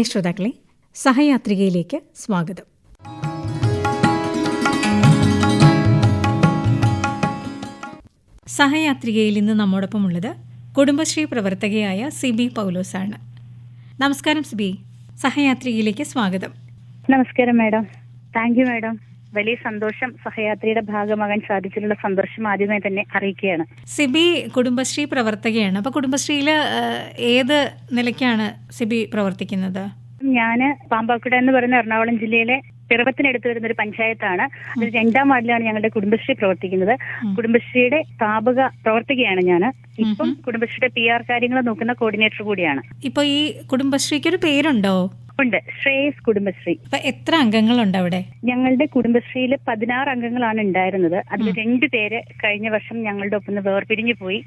പ്രിയ ശ്രോതാക്കളെ സഹയാത്രികയിലേക്ക് സ്വാഗതം. സഹയാത്രികയിൽ ഇന്ന് നമ്മോടൊപ്പം ഉള്ളത് കുടുംബശ്രീ പ്രവർത്തകയായ സിബി പൗലോസാണ്. നമസ്കാരം സിബി സഹയാത്രികയിലേക്ക് സ്വാഗതം. നമസ്കാരം മാഡം. Thank you madam. വലിയ സന്തോഷം സഹയാത്രിയുടെ ഭാഗമാകാൻ സാധിച്ചിട്ടുള്ള സന്തോഷം ആദ്യമേ തന്നെ അറിയിക്കുകയാണ്. സിബി കുടുംബശ്രീ പ്രവർത്തകയാണ്. അപ്പൊ കുടുംബശ്രീയിൽ ഏത് നിലയ്ക്കാണ് സിബി പ്രവർത്തിക്കുന്നത്? ഞാൻ പാമ്പാക്കുട എന്ന് പറയുന്ന എറണാകുളം ജില്ലയിലെ പിറവത്തിനടുത്ത് വരുന്ന ഒരു പഞ്ചായത്താണ്. അതിൽ രണ്ടാം വാർഡിലാണ് ഞങ്ങളുടെ കുടുംബശ്രീ പ്രവർത്തിക്കുന്നത്. കുടുംബശ്രീയുടെ സ്ഥാപക പ്രവർത്തകയാണ് ഞാൻ ഇപ്പം കുടുംബശ്രീയുടെ പി ആർ കാര്യങ്ങൾ നോക്കുന്ന കോർഡിനേറ്റർ കൂടിയാണ്. ഇപ്പൊ ഈ കുടുംബശ്രീക്ക് ഒരു പേരുണ്ടോ? ഉണ്ട്. ശ്രേയസ് കുടുംബശ്രീ. എത്ര അംഗങ്ങളുണ്ട് അവിടെ? ഞങ്ങളുടെ കുടുംബശ്രീയിൽ പതിനാറ് അംഗങ്ങളാണ് ഉണ്ടായിരുന്നത്. അതിൽ രണ്ടു പേര് കഴിഞ്ഞ വർഷം ഞങ്ങളുടെ ഒപ്പം വേർപിരിഞ്ഞു പോയി.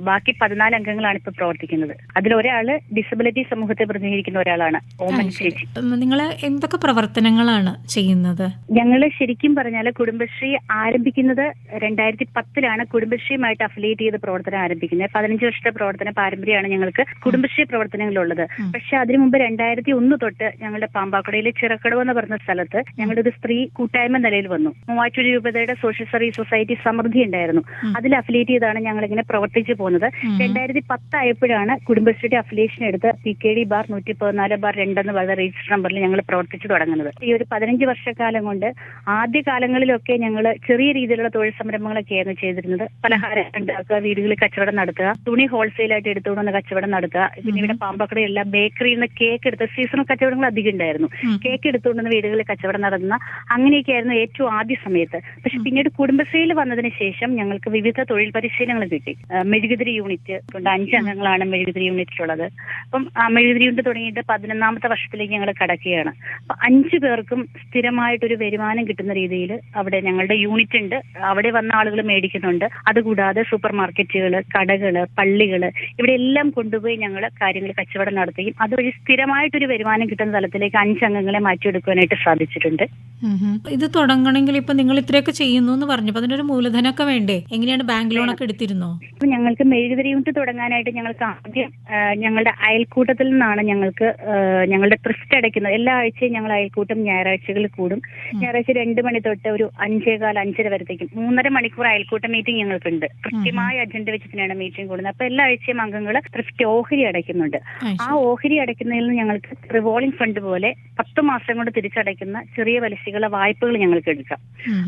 ബാക്കി പതിനാല് അംഗങ്ങളാണ് ഇപ്പൊ പ്രവർത്തിക്കുന്നത്. അതിൽ ഒരാൾ ഡിസബിലിറ്റി സമൂഹത്തെ പ്രതിനിധീകരിക്കുന്ന ഒരാളാണ്. ഓമൻ ചേച്ചി. നിങ്ങൾ എന്തൊക്കെ പ്രവർത്തനങ്ങളാണ് ചെയ്യുന്നത്? ഞങ്ങൾ ശരിക്കും പറഞ്ഞാൽ കുടുംബശ്രീ ആരംഭിക്കുന്നത് രണ്ടായിരത്തി പത്തിലാണ് കുടുംബശ്രീയുമായിട്ട് അഫിലിയേറ്റ് ചെയ്ത് പ്രവർത്തനം ആരംഭിക്കുന്നത്. പതിനഞ്ച് വർഷത്തെ പ്രവർത്തന പാരമ്പര്യമാണ് ഞങ്ങൾക്ക് കുടുംബശ്രീ പ്രവർത്തനങ്ങളുള്ളത്. പക്ഷെ അതിനു മുമ്പ് രണ്ടായിരത്തി ഒന്ന് തൊട്ട് ഞങ്ങളുടെ പാമ്പാക്കുടയിലെ ചിറക്കടവ് എന്ന് പറഞ്ഞ സ്ഥലത്ത് ഞങ്ങളുടെ ഒരു സ്ത്രീ കൂട്ടായ്മ നിലയിൽ വന്നു. മൂവാറ്റൂർ രൂപതയുടെ സോഷ്യൽ സർവീസ് സൊസൈറ്റി സമൃദ്ധി ഉണ്ടായിരുന്നു. അതിൽ അഫിലിയേറ്റ് ചെയ്താണ് ഞങ്ങൾ ഇങ്ങനെ പ്രവർത്തിച്ചു പോകുന്നത്. രണ്ടായിരത്തി പത്തായപ്പോഴാണ് കുടുംബശ്രീയുടെ അഫിലിയേഷൻ എടുത്ത് പി കെ ഡി ബാർ നൂറ്റി പതിനാല് ബാർ രണ്ടെന്ന് പറയുന്ന രജിസ്റ്റർ നമ്പറിൽ ഞങ്ങൾ പ്രവർത്തിച്ചു തുടങ്ങുന്നത്. ഈ ഒരു പതിനഞ്ച് വർഷക്കാലം കൊണ്ട് ആദ്യ കാലങ്ങളിലൊക്കെ ഞങ്ങൾ ചെറിയ രീതിയിലുള്ള തൊഴിൽ സംരംഭങ്ങളൊക്കെയായിരുന്നു ചെയ്തിരുന്നത്. പലഹാരം ഉണ്ടാക്കുക വീടുകളിൽ കച്ചവടം നടത്തുക തുണി ഹോൾസെയിലായിട്ട് എടുത്തുകൊണ്ടുവന്ന് കച്ചവടം നടത്തുക. പിന്നെ ഇവിടെ പാമ്പക്കടയുള്ള ബേക്കറിയിൽ നിന്ന് കേക്ക് എടുത്ത് സീസണൽ കച്ചവടങ്ങൾ അധികം ഉണ്ടായിരുന്നു. കേക്ക് എടുത്തുകൊണ്ടുന്ന വീടുകളിൽ കച്ചവടം നടത്തുന്ന അങ്ങനെയൊക്കെയായിരുന്നു ഏറ്റവും ആദ്യ സമയത്ത്. പക്ഷെ പിന്നീട് കുടുംബശ്രീയിൽ വന്നതിന് ശേഷം ഞങ്ങൾക്ക് വിവിധ തൊഴിൽ പരിശീലനങ്ങൾ കിട്ടി. മെഴുകുതിരി യൂണിറ്റ് ഉണ്ട് അഞ്ച് അംഗങ്ങളാണ് മെഴുകുതിരി യൂണിറ്റിലുള്ളത്. അപ്പം ആ മെഴുകുതിരി യൂണിറ്റ് തുടങ്ങിയിട്ട് പതിനൊന്നാമത്തെ വർഷത്തിലേക്ക് ഞങ്ങൾ കടക്കുകയാണ്. അപ്പൊ അഞ്ചു പേർക്കും സ്ഥിരമായിട്ടൊരു വരുമാനം കിട്ടുന്ന രീതിയിൽ അവിടെ ഞങ്ങളുടെ യൂണിറ്റ് ഉണ്ട്. അവിടെ വന്ന ആളുകൾ മേടിക്കുന്നുണ്ട്. അതുകൂടാതെ സൂപ്പർ മാർക്കറ്റുകൾ കടകൾ പള്ളികൾ ഇവിടെ എല്ലാം കൊണ്ടുപോയി ഞങ്ങൾ കാര്യങ്ങൾ കച്ചവടം നടത്തുകയും അതുവഴി സ്ഥിരമായിട്ടൊരു വരുമാനം കിട്ടുന്ന തലത്തിലേക്ക് അഞ്ചംഗങ്ങളെ മാറ്റിയെടുക്കുവാനായിട്ട് സാധിച്ചിട്ടുണ്ട്. ഇത് തുടങ്ങണമെങ്കിൽ ഇപ്പൊ നിങ്ങൾ ഇത്രയൊക്കെ ചെയ്യുന്നു എന്ന് പറഞ്ഞപ്പോ അതിനൊരു മൂലധനമൊക്കെ വേണ്ടേ? എങ്ങനെയാണ് ബാങ്ക് ലോൺ ഒക്കെ എടുത്തിരുന്നോ? അപ്പൊ ഞങ്ങൾക്ക് മെഴുകുതിരി യൂണിറ്റ് തുടങ്ങാനായിട്ട് ഞങ്ങൾക്ക് ആദ്യം ഞങ്ങളുടെ അയൽക്കൂട്ടത്തിൽ നിന്നാണ് ഞങ്ങൾക്ക് ഞങ്ങളുടെ ട്രിസ്റ്റ് അടയ്ക്കുന്നത്. എല്ലാ ആഴ്ചയും ഞങ്ങൾ അയൽക്കൂട്ടം ഞായറാഴ്ചകളിൽ കൂടും. ഞായറാഴ്ച രണ്ട് മണി തൊട്ട് ഒരു അഞ്ചേകാൽ അഞ്ചര വരത്തേക്കും. മൂന്നര മണിക്കൂർ അയൽക്കൂട്ട മീറ്റിംഗ് ഞങ്ങൾക്കുണ്ട്. കൃത്യമായ അജണ്ട വെച്ച് തന്നെയാണ് മീറ്റിംഗ് കൂടുന്നത്. അപ്പൊ എല്ലാ ആഴ്ചയും അംഗങ്ങൾ ട്രിസ്റ്റ് ഓഹരി അടയ്ക്കുന്നുണ്ട്. ആ, ആ ഓഹരി അടയ്ക്കുന്നതിൽ നിന്ന് ഞങ്ങൾക്ക് റിവോൾവിംഗ് ഫണ്ട് പോലെ പത്ത് മാസം കൊണ്ട് തിരിച്ചടയ്ക്കുന്ന ചെറിയ പലിശകളെ വായ്പകൾ ഞങ്ങൾക്ക് എടുക്കാം.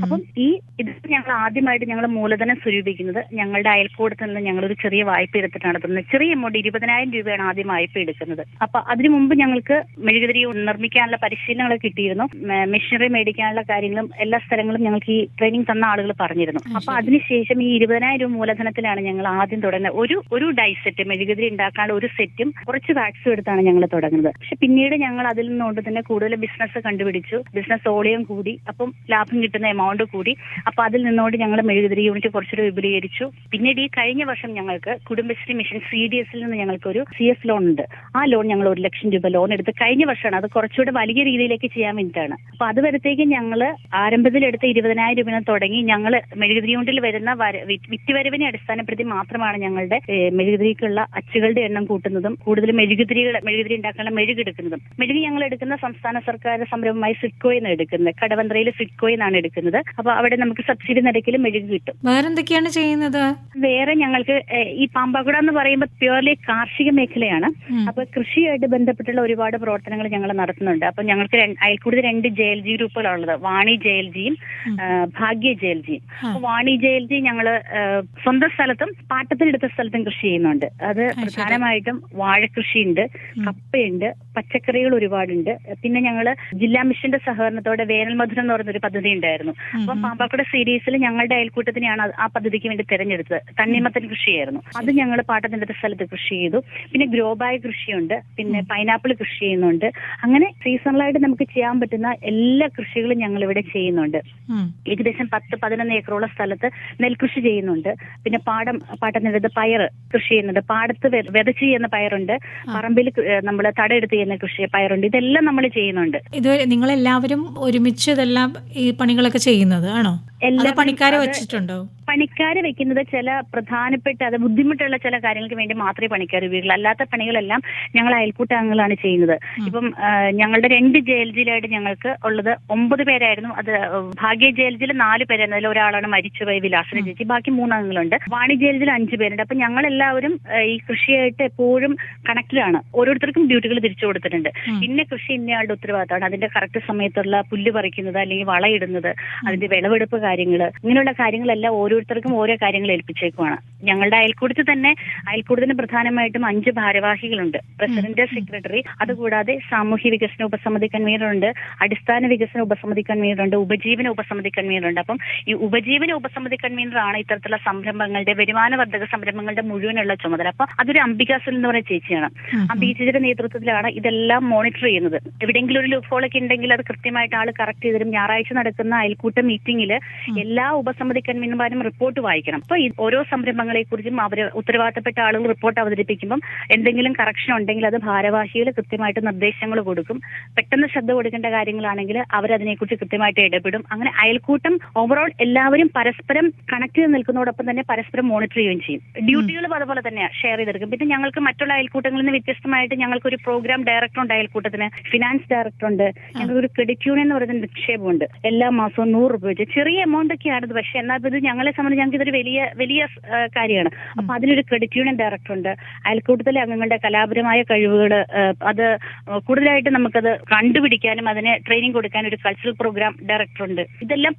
അപ്പം ഈ ഇത് ഞങ്ങൾ ആദ്യമായിട്ട് ഞങ്ങൾ മൂലധനം സ്വരൂപിക്കുന്നത് ഞങ്ങളുടെ അയൽക്കൂടത്തിൽ നിന്ന് ഞങ്ങൾ ഒരു ചെറിയ വായ്പ എടുത്തിട്ട് നടത്തുന്നത്. ചെറിയ എമൗണ്ട് ഇരുപതിനായിരം രൂപയാണ് ആദ്യം വായ്പ എടുക്കുന്നത്. അപ്പൊ അതിനു മുമ്പ് ഞങ്ങൾക്ക് മെഴുകുതിരി നിർമ്മിക്കാനുള്ള പരിശീലനങ്ങൾ കിട്ടിയിരുന്നു. മെഷീനറി മേടിക്കാനുള്ള കാര്യങ്ങളും എല്ലാ സ്ഥലങ്ങളും ഞങ്ങൾക്ക് ഈ ട്രെയിനിങ് തന്ന ആളുകൾ പറഞ്ഞിരുന്നു. അപ്പൊ അതിനുശേഷം ഈ ഇരുപതിനായിരം രൂപ മൂലധനത്തിലാണ് ഞങ്ങൾ ആദ്യം തുടങ്ങുന്നത്. ഒരു ഒരു ഡൈ സെറ്റ് മെഴുകുതിരി ഉണ്ടാക്കാനുള്ള ഒരു സെറ്റും കുറച്ച് വാക്സും എടുത്താണ് ഞങ്ങൾ തുടങ്ങുന്നത്. പക്ഷെ പിന്നീട് ഞങ്ങൾ അതിൽ നിന്നുകൊണ്ട് തന്നെ കൂടുതൽ ബിസിനസ് കണ്ടുപിടിച്ചു. ബിസിനസ് ഓളിയം കൂടി അപ്പം ലാഭം കിട്ടുന്ന എമൗണ്ട് കൂടി. അപ്പൊ അതിൽ നിന്നുകൊണ്ട് ഞങ്ങൾ മെഴുകുതിരി യൂണിറ്റ് കുറച്ചുകൂടി വിപുലീകരിച്ചു. പിന്നീട് ഈ കഴിഞ്ഞ വർഷം ഞങ്ങൾക്ക് കുടുംബശ്രീ മിഷൻ സി ഡി എസിൽ നിന്ന് ഞങ്ങൾക്ക് ഒരു സി എസ് ലോൺ ഉണ്ട്. ആ ലോൺ ഞങ്ങൾ ഒരു ലക്ഷം രൂപ ലോൺ എടുത്ത് കഴിഞ്ഞ വർഷമാണ്. അത് കുറച്ചുകൂടി വലിയ രീതിയിലേക്ക് ചെയ്യാൻ വേണ്ടിയിട്ടാണ്. അപ്പൊ അത് വരത്തേക്ക് ഞങ്ങൾ ആരംഭത്തിൽ എടുത്ത ഇരുപതിനായിരം രൂപ തുടങ്ങി. ഞങ്ങൾ മെഴുകുതിരി യൂണിറ്റിൽ വരുന്ന വിറ്റുവരവിനെ അടിസ്ഥാനപ്പെടുത്തി മാത്രമാണ് ഞങ്ങളുടെ മെഴുകുതിരിക്കുള്ള അച്ചുകളുടെ എണ്ണം കൂട്ടുന്നതും കൂടുതൽ മെഴുകുതിരികൾ മെഴുകുതിരി ഉണ്ടാക്കാനുള്ള മെഴുക് എടുക്കുന്നതും. മെഴുക് ഞങ്ങൾ എടുക്കുന്ന സംസ്ഥാന സർക്കാർ സംരംഭമായി സിഡ്കോയിൽ നിന്ന് എടുക്കുന്നത്. കടവന്ത്രയിൽ സിഡ്കോയിൽ നിന്നാണ് എടുക്കുന്നത്. അപ്പൊ അവിടെ നമുക്ക് സബ്സിഡി നിരക്കിൽ മെഴുകി കിട്ടും. വേറെന്തൊക്കെയാണ് ചെയ്യുന്നത്? വേറെ ഞങ്ങൾക്ക് ഈ പാമ്പാക്കുട എന്ന് പറയുമ്പോൾ പ്യുവർലി കാർഷിക മേഖലയാണ്. അപ്പൊ കൃഷിയായിട്ട് ബന്ധപ്പെട്ടുള്ള ഒരുപാട് പ്രവർത്തനങ്ങൾ ഞങ്ങൾ നടത്തുന്നുണ്ട്. അപ്പൊ ഞങ്ങൾക്ക് അയൽക്കൂടുതൽ രണ്ട് ജെ എൽ ജി ഗ്രൂപ്പുകളാണുള്ളത്. വാണി ജെ എൽ ജിയും ഭാഗ്യ ജെ എൽ ജിയും അപ്പൊ വാണി ജെ എൽ ജി ഞങ്ങൾ സ്വന്തം സ്ഥലത്തും പാട്ടത്തിനെടുത്ത സ്ഥലത്തും കൃഷി ചെയ്യുന്നുണ്ട്. അത് പ്രധാനമായിട്ടും വാഴക്കൃഷിയുണ്ട് കപ്പയുണ്ട് പച്ചക്കറികൾ ഒരുപാടുണ്ട്. പിന്നെ ഞങ്ങൾ ജില്ലാ മിഷന്റെ സഹകരണത്തോടെ വേനൽ മധുരം എന്ന് പറയുന്ന ഒരു പദ്ധതി ഉണ്ടായിരുന്നു. അപ്പം പാമ്പാക്കുട സീരീസിൽ ഞങ്ങളുടെ അയൽക്കൂട്ടത്തിനെയാണ് ആ പദ്ധതിക്ക് വേണ്ടി തെരഞ്ഞെടുത്തത്. തണ്ണിമത്തൻ കൃഷിയായിരുന്നു. അത് ഞങ്ങൾ പാട്ടത്തിന്റെ സ്ഥലത്ത് കൃഷി ചെയ്തു. പിന്നെ ഗ്രോബായ കൃഷിയുണ്ട്. പിന്നെ പൈനാപ്പിൾ കൃഷി ചെയ്യുന്നുണ്ട്. അങ്ങനെ സീസണലായിട്ട് നമുക്ക് ചെയ്യാൻ പറ്റുന്ന എല്ലാ കൃഷികളും ഞങ്ങൾ ഇവിടെ ചെയ്യുന്നുണ്ട്. ഏകദേശം പത്ത് പതിനൊന്ന് ഏക്കറോളം സ്ഥലത്ത് നെൽകൃഷി ചെയ്യുന്നുണ്ട്. പിന്നെ പാടം പാട്ടത്തിനടുത്ത് പയർ കൃഷി ചെയ്യുന്നുണ്ട്. പാടത്ത് വിതച്ച് ചെയ്യുന്ന പയറുണ്ട്. പറമ്പിൽ നമ്മൾ തടയെടുത്ത് ചെയ്യുന്ന കൃഷി പയറുണ്ട്. ഇതെല്ലാം നമ്മൾ ചെയ്യുന്നുണ്ട്. ഇത് നിങ്ങളെല്ലാവരും ഒരുമിച്ച് ഇതെല്ലാം ഈ പണികളൊക്കെ ചെയ്യുന്നത് ആണോ? എല്ലാ പണിക്കാരെ വെച്ചിട്ടുണ്ടോ? പണിക്കാരെ വെക്കുന്നത് ചില പ്രധാനപ്പെട്ട അത് ബുദ്ധിമുട്ടുള്ള ചില കാര്യങ്ങൾക്ക് വേണ്ടി മാത്രമേ പണിക്കാർ ഉപയോഗിക്കുള്ളൂ. അല്ലാത്ത പണികളെല്ലാം ഞങ്ങൾ അയൽക്കൂട്ടങ്ങളാണ് ചെയ്യുന്നത്. ഇപ്പം ഞങ്ങളുടെ രണ്ട് ജയിൽജിലായിട്ട് ഞങ്ങൾക്ക് ഉള്ളത് ഒമ്പത് പേരായിരുന്നു. അത് ഭാഗ്യ ജയിൽജിൽ നാല് പേരായിരുന്നു. അതിൽ ഒരാളാണ് മരിച്ചുപോയ വിലാസന ചേച്ചി ബാക്കി മൂന്നംഗങ്ങളുണ്ട് വാണി ജയിൽജിൽ അഞ്ച് പേരുണ്ട്. അപ്പൊ ഞങ്ങൾ എല്ലാവരും ഈ കൃഷിയായിട്ട് എപ്പോഴും കണക്റ്റഡാണ് ഓരോരുത്തർക്കും ഡ്യൂട്ടികൾ തിരിച്ചു കൊടുത്തിട്ടുണ്ട്. ഇന്ന കൃഷി ഇന്നയാളുടെ ഉത്തരവാദിത്തമാണ്. അതിന്റെ കറക്റ്റ് സമയത്തുള്ള പുല്ല് പറിക്കുന്നത് അല്ലെങ്കിൽ വളയിടുന്നത് അതിന്റെ വിളവെടുപ്പ് കാര്യങ്ങൾ ഇങ്ങനെയുള്ള കാര്യങ്ങളെല്ലാം ഓരോരുത്തർക്കും ഓരോ കാര്യങ്ങൾ ഏൽപ്പിച്ചേക്കുവാണ്. ഞങ്ങളുടെ അയൽക്കൂടത്തിൽ തന്നെ അയൽക്കൂടത്തിന് പ്രധാനമായിട്ടും അഞ്ച് ഭാരവാഹികളുണ്ട്. പ്രസിഡന്റ് സെക്രട്ടറി അതുകൂടാതെ സാമൂഹ്യ വികസന ഉപസമിതി കൺവീനറുണ്ട് അടിസ്ഥാന വികസന ഉപസമിതി കൺവീനറുണ്ട് ഉപജീവന ഉപസമിതി കൺവീനറുണ്ട് അപ്പം ഈ ഉപജീവന ഉപസമിതി കൺവീനറാണ് ഇത്തരത്തിലുള്ള സംരംഭങ്ങളുടെ വരുമാനവർദ്ധക സംരംഭങ്ങളുടെ മുഴുവനുള്ള ചുമതല. അപ്പൊ അതൊരു അംബികാസൽ എന്ന് പറയുന്ന ചേച്ചിയാണ്. അംബിക ചേച്ചിയുടെ നേതൃത്വത്തിലാണ് ഇതെല്ലാം മോണിറ്റർ ചെയ്യുന്നത്. എവിടെയെങ്കിലും ഒരു ലൂഫോളൊക്കെ ഉണ്ടെങ്കിൽ അത് കൃത്യമായിട്ട് ആൾ കറക്റ്റ് ചെയ്തിരും ഞായറാഴ്ച നടക്കുന്ന അയൽക്കൂട്ട മീറ്റിംഗിൽ എല്ലാ ഉപസമിതി കൺവീനർമാരും റിപ്പോർട്ട് വായിക്കണം. അപ്പൊ ഈ ഓരോ സംരംഭങ്ങളെ കുറിച്ചും അവർ ഉത്തരവാദിത്തപ്പെട്ട ആളുകൾ റിപ്പോർട്ട് അവതരിപ്പിക്കുമ്പോൾ എന്തെങ്കിലും കറക്ഷൻ ഉണ്ടെങ്കിൽ അത് ഭാരവാഹികൾ കൃത്യമായിട്ട് നിർദ്ദേശങ്ങൾ കൊടുക്കും. പെട്ടെന്ന് ശ്രദ്ധ കൊടുക്കേണ്ട കാര്യങ്ങളാണെങ്കിൽ അവരതിനെക്കുറിച്ച് കൃത്യമായിട്ട് ഇടപെടും. അങ്ങനെ അയൽക്കൂട്ടം ഓവറോൾ എല്ലാവരും പരസ്പരം കണക്ട് ചെയ്ത് നിൽക്കുന്നതോടൊപ്പം തന്നെ പരസ്പരം മോണിറ്റർ ചെയ്യുകയും ചെയ്യും. ഡ്യൂട്ടികളും അതുപോലെ തന്നെ ഷെയർ ചെയ്തെടുക്കും. പിന്നെ ഞങ്ങൾക്ക് മറ്റുള്ള അയൽക്കൂട്ടങ്ങളിൽ നിന്ന് വ്യത്യസ്തമായിട്ട് ഞങ്ങൾക്ക് ഒരു പ്രോഗ്രാം ഡയറക്ടർ ഉണ്ട് അയൽക്കൂട്ടത്തിന്. ഫിനാൻസ് ഡയറക്ടർ ഉണ്ട്. ഞങ്ങൾക്ക് ഒരു ക്രെഡിറ്റ് യൂണിയൻ എന്ന് പറയുന്ന നിക്ഷേപമുണ്ട്. എല്ലാ മാസവും നൂറ് രൂപ വെച്ച്. ചെറിയ എമൗണ്ട് ഒക്കെയാണ് ഇത് പക്ഷെ എന്നാൽ ഇത് ഞങ്ങളെ സംബന്ധിച്ച് ഞങ്ങൾക്ക് ഇതൊരു വലിയ വലിയ കാര്യമാണ്. അപ്പൊ അതിനൊരു ക്രെഡിറ്റ് യൂണിയൻ ഡയറക്ടർ ഉണ്ട്. അയൽക്കൂട്ടത്തിലെ അംഗങ്ങളുടെ കലാപരമായ കഴിവുകൾ അത് കൂടുതലായിട്ട് നമുക്കത് കണ്ടുപിടിക്കാനും അതിനെ ട്രെയിനിങ് കൊടുക്കാനും ഒരു കൾച്ചറൽ പ്രോഗ്രാം ഡയറക്ടർ ഉണ്ട്. ഇതെല്ലാം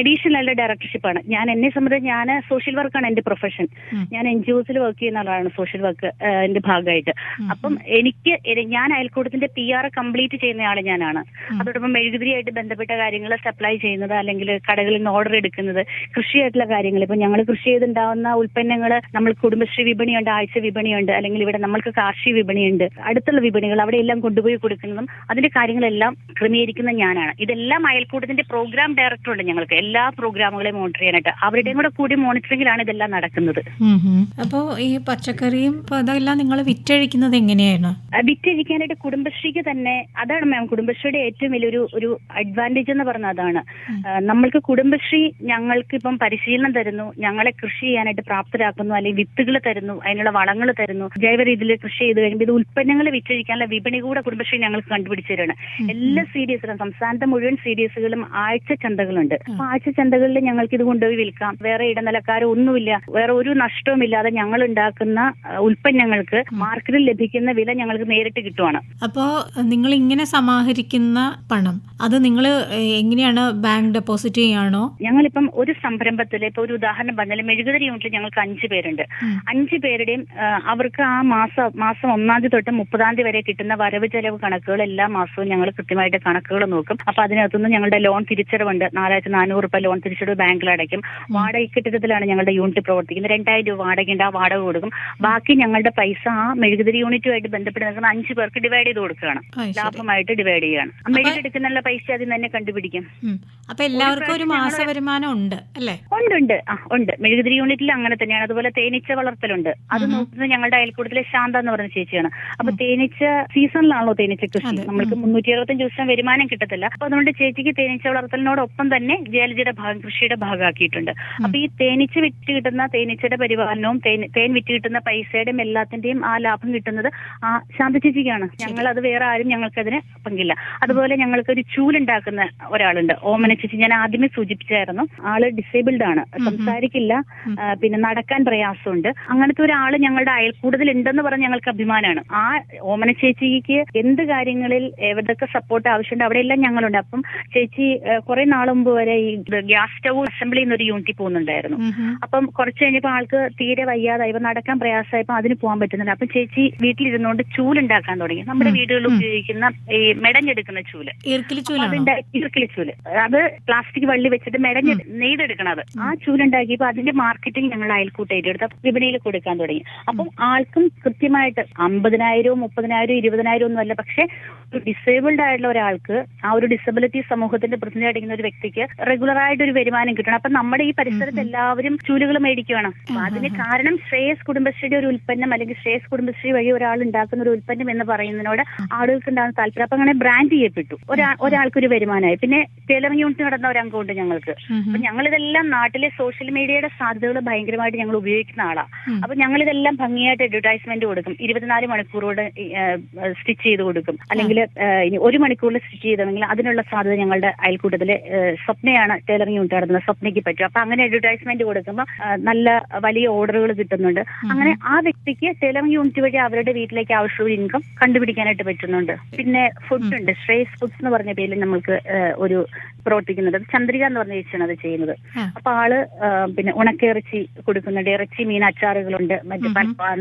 അഡീഷണൽ ആയിട്ടുള്ള ഡയറക്ടർഷിപ്പാണ് ഞാൻ എന്നെ സംബന്ധിച്ച് ഞാൻ സോഷ്യൽ വർക്കാണ് എന്റെ പ്രൊഫഷൻ ഞാൻ എൻ ജി ഒസിൽ വർക്ക് ചെയ്യുന്ന ആളാണ് സോഷ്യൽ വർക്ക് എന്റെ ഭാഗമായിട്ട്. അപ്പം എനിക്ക് ഞാൻ അയൽക്കൂട്ടത്തിന്റെ പി ആർ കംപ്ലീറ്റ് ചെയ്യുന്ന ആൾ ഞാനാണ് അതോടൊപ്പം മെഴുകുതിരിയായിട്ട് ബന്ധപ്പെട്ട കാര്യങ്ങൾ സപ്ലൈ ചെയ്യുന്നത് അല്ലെങ്കിൽ കടകളിൽ നിന്ന് ഓർഡർ എടുക്കുന്നത് കൃഷിയായിട്ടുള്ള കാര്യങ്ങൾ. ഇപ്പൊ ഞങ്ങൾ കൃഷി ചെയ്തുണ്ടാവുന്ന ഉൽപ്പന്നങ്ങൾ നമ്മൾ കുടുംബശ്രീ വിപണിയുണ്ട് ആഴ്ച വിപണിയുണ്ട് അല്ലെങ്കിൽ ഇവിടെ നമ്മൾക്ക് കാർഷിക വിപണിയുണ്ട് അടുത്തുള്ള വിപണികൾ അവിടെ എല്ലാം കൊണ്ടുപോയി കൊടുക്കുന്നതും അതിന്റെ കാര്യങ്ങളെല്ലാം ക്രമീകരിക്കുന്ന ഞാനാണ്. ഇതെല്ലാം അയൽക്കൂട്ടത്തിന്റെ പ്രോഗ്രാം ഡയറക്ടർ ഉണ്ട് ഞങ്ങൾക്ക്. എല്ലാ പ്രോഗ്രാമുകളെയും മോണിറ്റർ ചെയ്യാനായിട്ട്. അവരുടെയും കൂടെ കൂടി മോണിറ്ററിംഗിലാണ് ഇതെല്ലാം നടക്കുന്നത്. ഉം ഉം. അപ്പോ ഈ പച്ചക്കറിയും അതെല്ലാം നിങ്ങൾ വിറ്റഴിക്കുന്നത് എങ്ങനെയാണ്? വിറ്റഴിക്കാനായിട്ട് കുടുംബശ്രീക്ക് തന്നെ അതാണ് മാം കുടുംബശ്രീയുടെ ഏറ്റവും വലിയൊരു ഒരു അഡ്വാന്റേജ് എന്ന് പറഞ്ഞ അതാണ്. നമ്മൾക്ക് കുടുംബശ്രീ ഞങ്ങൾക്ക് ഇപ്പം പരിശീലനം തരുന്നു ഞങ്ങളെ കൃഷി ചെയ്യാനായിട്ട് പ്രാപ്തരാക്കുന്നു അല്ലെങ്കിൽ വിത്തുകൾ തരുന്നു അതിനുള്ള വളങ്ങൾ തരുന്നു ജൈവ രീതിയിൽ കൃഷി ചെയ്ത് കഴിയുമ്പോൾ ഇത് ഉൽപ്പന്നങ്ങൾ വിറ്റഴിക്കാനുള്ള വിപണി കൂടെ കുടുംബശ്രീ ഞങ്ങൾക്ക് കണ്ടുപിടിച്ചു തരുകയാണ് എല്ലാ സി ഡി എസിലും സംസ്ഥാനത്തെ മുഴുവൻ സി ഡി എസുകളും ആഴ്ച ചന്തകളുണ്ട് അപ്പൊ ആഴ്ച ചന്തകളിൽ ഞങ്ങൾക്ക് ഇത് കൊണ്ടുപോയി വിൽക്കാം. വേറെ ഇടനിലക്കാരോ ഒന്നുമില്ല. വേറെ ഒരു നഷ്ടവും ഇല്ലാതെ ഞങ്ങൾ ഉണ്ടാക്കുന്ന ഉൽപ്പന്നങ്ങൾക്ക് മാർക്കറ്റിൽ ലഭിക്കുന്ന വില ഞങ്ങൾക്ക് നേരിട്ട് കിട്ടുവാണ്. അപ്പോ നിങ്ങൾ ഇങ്ങനെ സമാഹരിക്കുന്ന പണം അത് നിങ്ങൾ എങ്ങനെയാണ് ബാങ്ക് ഡെപ്പോസിറ്റ് ചെയ്യാണോ? ഞങ്ങളിപ്പം ഒരു സംരംഭത്തിൽ ഇപ്പൊ ഒരു ഉദാഹരണം പറഞ്ഞാൽ മെഴുകുതിരി യൂണിറ്റിൽ ഞങ്ങൾക്ക് അഞ്ച് പേരുണ്ട്. അഞ്ച് പേരുടെയും അവർക്ക് ആ മാസം മാസം ഒന്നാം തീയതി തൊട്ട് മുപ്പതാം തീയതി വരെ കിട്ടുന്ന വരവ് ചെലവ് കണക്കുകൾ എല്ലാ മാസവും ഞങ്ങൾ കൃത്യമായിട്ട് കണക്കുകൾ നോക്കും. അപ്പൊ അതിനകത്തുനിന്ന് ഞങ്ങളുടെ ലോൺ തിരിച്ചടവുണ്ട്. നാലായിരത്തി നാനൂറ് രൂപ ലോൺ തിരിച്ചടവ് ബാങ്കിൽ അടയ്ക്കും വാടക കെട്ടിടത്തിലാണ് ഞങ്ങളുടെ യൂണിറ്റ് പ്രവർത്തിക്കുന്നത്. രണ്ടായിരം രൂപ വാടകയുണ്ട് ആ വാടക കൊടുക്കും. ബാക്കി ഞങ്ങളുടെ പൈസ ആ മെഴുകുതിരി യൂണിറ്റുമായിട്ട് ബന്ധപ്പെട്ട് നിൽക്കുന്ന അഞ്ച് പേർക്ക് ഡിവൈഡ് ചെയ്ത് കൊടുക്കുകയാണ്. ലാഭമായിട്ട് ഡിവൈഡ് ചെയ്യാണ് ആ മെഴുകെടുക്കുന്ന പൈസ അതിൽ തന്നെ കണ്ടുപിടിക്കും. അപ്പൊ എല്ലാവർക്കും ഒരു മാസ വരുമാനം ഉണ്ട് അല്ലേ? ഉണ്ട്. ഉണ്ട്. ആ ഉണ്ട്. മെഴുകുതിരി യൂണിറ്റിൽ അങ്ങനെ തന്നെയാണ്. അതുപോലെ തേനീച്ച വളർത്തലുണ്ട്. അത് നോക്കുന്നത് ഞങ്ങളുടെ അയൽക്കൂട്ടത്തിലെ ശാന്ത എന്ന് പറഞ്ഞ ചേച്ചിയാണ്. അപ്പൊ തേനീച്ച സീസണിലാണല്ലോ തേനീച്ച കൃഷി. നമ്മൾക്ക് മുന്നൂറ്റി അറുപത്തഞ്ച് ദിവസം വരുമാനം കിട്ടത്തില്ല. അപ്പൊ അതുകൊണ്ട് ചേച്ചിക്ക് തേനീച്ച വളർത്തലിനോടൊപ്പം തന്നെ ജയലജിയുടെ ഭാഗം കൃഷിയുടെ ഭാഗമാക്കിയിട്ടുണ്ട്. അപ്പൊ ഈ തേനീച്ച വിറ്റ് കിട്ടുന്ന തേനീച്ചയുടെ പരിപാലനവും തേൻ തേൻ വിറ്റ് കിട്ടുന്ന പൈസയുടെയും എല്ലാത്തിന്റെയും ആ ലാഭം കിട്ടുന്നത് ആ ശാന്ത ചേച്ചിക്കാണ്. ഞങ്ങൾ അത് വേറെ ആരും ഞങ്ങൾക്കതിന് പങ്കില്ല. അതുപോലെ ഞങ്ങൾക്ക് ഒരു ചൂലുണ്ടാക്കുന്ന ഒരാളുണ്ട്. ഓമന ചേച്ചി. ഞാൻ ആദ്യമേ സൂചിപ്പിച്ചായിരുന്നു. ആൾ ഡിസേബിൾഡ് ആണ്. സംസാരിക്കില്ല. പിന്നെ നടക്കാൻ പ്രയാസമുണ്ട്. അങ്ങനത്തെ ഒരാൾ ഞങ്ങളുടെ അയൽക്കൂടുതൽ ഉണ്ടെന്ന് പറഞ്ഞ് ഞങ്ങൾക്ക് അഭിമാനമാണ്. ആ ഓമന ചേച്ചിക്ക് എന്ത് കാര്യങ്ങളിൽ എവിടെയൊക്കെ സപ്പോർട്ട് ആവശ്യമുണ്ട് അവിടെയെല്ലാം ഞങ്ങളുണ്ട്. അപ്പം ചേച്ചി കുറെ നാൾ മുമ്പ് വരെ ഈ ഗ്യാസ് സ്റ്റവ് അസംബ്ലി എന്നൊരു യൂണിറ്റിൽ പോകുന്നുണ്ടായിരുന്നു. അപ്പം കുറച്ച് കഴിഞ്ഞപ്പോ ആൾക്ക് തീരെ വയ്യാതായി. ഇപ്പൊ നടക്കാൻ പ്രയാസമായപ്പോ അതിന് പോകാൻ പറ്റുന്നില്ല. അപ്പൊ ചേച്ചി വീട്ടിലിരുന്നുകൊണ്ട് ചൂലുണ്ടാക്കാൻ തുടങ്ങി. നമ്മുടെ വീടുകളിൽ ഉപയോഗിക്കുന്ന ഈ മെടഞ്ഞെടുക്കുന്ന ചൂൽ. ഇർക്കിലി ചൂൽ. അത് പ്ലാസ്റ്റിക് വള്ളി വെച്ചിട്ട് മെടഞ്ഞ് നെയ്തെടുക്കണത്. ആ ചൂലുണ്ടാക്കിയപ്പോ അതിന്റെ മാർക്കറ്റിംഗ് ഞങ്ങൾ അയൽക്കൂട്ടം ഏറ്റെടുത്ത് വിപണിയിൽ കൊടുക്കാൻ തുടങ്ങി. അപ്പം ആൾക്കും കൃത്യമായിട്ട് അമ്പതിനായിരവും മുപ്പതിനായിരവും ഇരുപതിനായിരവും ഒന്നും അല്ല പക്ഷെ ഒരു ഡിസേബിൾഡ് ആയിട്ടുള്ള ഒരാൾക്ക് ആ ഒരു ഡിസബിലിറ്റി സമൂഹത്തിന്റെ പ്രതിനിധി അടങ്ങുന്ന ഒരു വ്യക്തിക്ക് റെഗുലർ ആയിട്ട് ഒരു വരുമാനം കിട്ടണം. അപ്പൊ നമ്മുടെ ഈ പരിസരത്ത് എല്ലാവരും ചൂലുകൾ മേടിക്കുകയാണ് അതിന് കാരണം ശ്രേയസ് കുടുംബശ്രീയുടെ ഒരു ഉൽപ്പന്നം അല്ലെങ്കിൽ ശ്രേയസ് കുടുംബശ്രീ വഴി ഒരാൾ ഉണ്ടാക്കുന്ന ഒരു ഉൽപ്പന്നം എന്ന് പറയുന്നതിനോട് ആളുകൾക്ക് ഉണ്ടാകുന്ന താല്പര്യം. അപ്പൊ അങ്ങനെ ബ്രാൻഡ് ചെയ്യപ്പെട്ടു. ഒരാ ഒരാൾക്ക് ഒരു വരുമാനമായി. പിന്നെ ടൈലറിംഗ് യൂണിറ്റ് നടന്ന ഒരു അംഗമുണ്ട് ഞങ്ങൾക്ക്. അപ്പൊ ഞങ്ങളിതെല്ലാം ഞങ്ങൾ ഇതെല്ലാം നാട്ടിലെ സോഷ്യൽ മീഡിയയുടെ സാധ്യതകൾ ഭയങ്കരമായിട്ട് ഞങ്ങൾ ഉപയോഗിക്കുന്ന ആളാണ്. അപ്പൊ ഞങ്ങൾ ഇതെല്ലാം ഭംഗിയായിട്ട് അഡ്വർടൈസ്മെന്റ് കൊടുക്കും. ഇരുപത്തിനാല് മണിക്കൂറോട് സ്റ്റിച്ച് ചെയ്ത് കൊടുക്കും. അല്ലെങ്കിൽ ഇനി ഒരു മണിക്കൂറിൽ സ്റ്റിച്ച് ചെയ്തെങ്കിൽ അതിനുള്ള സാധ്യത ഞങ്ങളുടെ അയൽക്കൂട്ടത്തിൽ ഏഹ്, സ്വപ്നയാണ് ടൈലറിംഗ് യൂണിറ്റ് നടത്തുന്നത് സ്വപ്നയ്ക്ക് പറ്റും. അപ്പൊ അങ്ങനെ അഡ്വർടൈസ്മെന്റ് കൊടുക്കുമ്പോൾ നല്ല വലിയ ഓർഡറുകൾ കിട്ടുന്നുണ്ട്. അങ്ങനെ ആ വ്യക്തിക്ക് ടൈലറിംഗ് യൂണിറ്റ് വഴി അവരുടെ വീട്ടിലേക്ക് ആവശ്യമുള്ള ഇൻകം കണ്ടുപിടിക്കാനായിട്ട് പറ്റുന്നുണ്ട്. പിന്നെ ഫുഡ് ഉണ്ട്. ശ്രേയസ് ഫുഡ്സ് എന്ന് പറഞ്ഞ പേരിൽ നമ്മൾക്ക് ഒരു പ്രവർത്തിക്കുന്നുണ്ട് ചന്ദ്രിക എന്ന് പറഞ്ഞ ചേച്ചിയാണ് അത് ചെയ്യുന്നത്. അപ്പൊ ആൾ പിന്നെ ഉണക്കിറച്ചി കൊടുക്കുന്നുണ്ട്. ഇറച്ചി മീൻ അച്ചാറുകളുണ്ട്. മറ്റു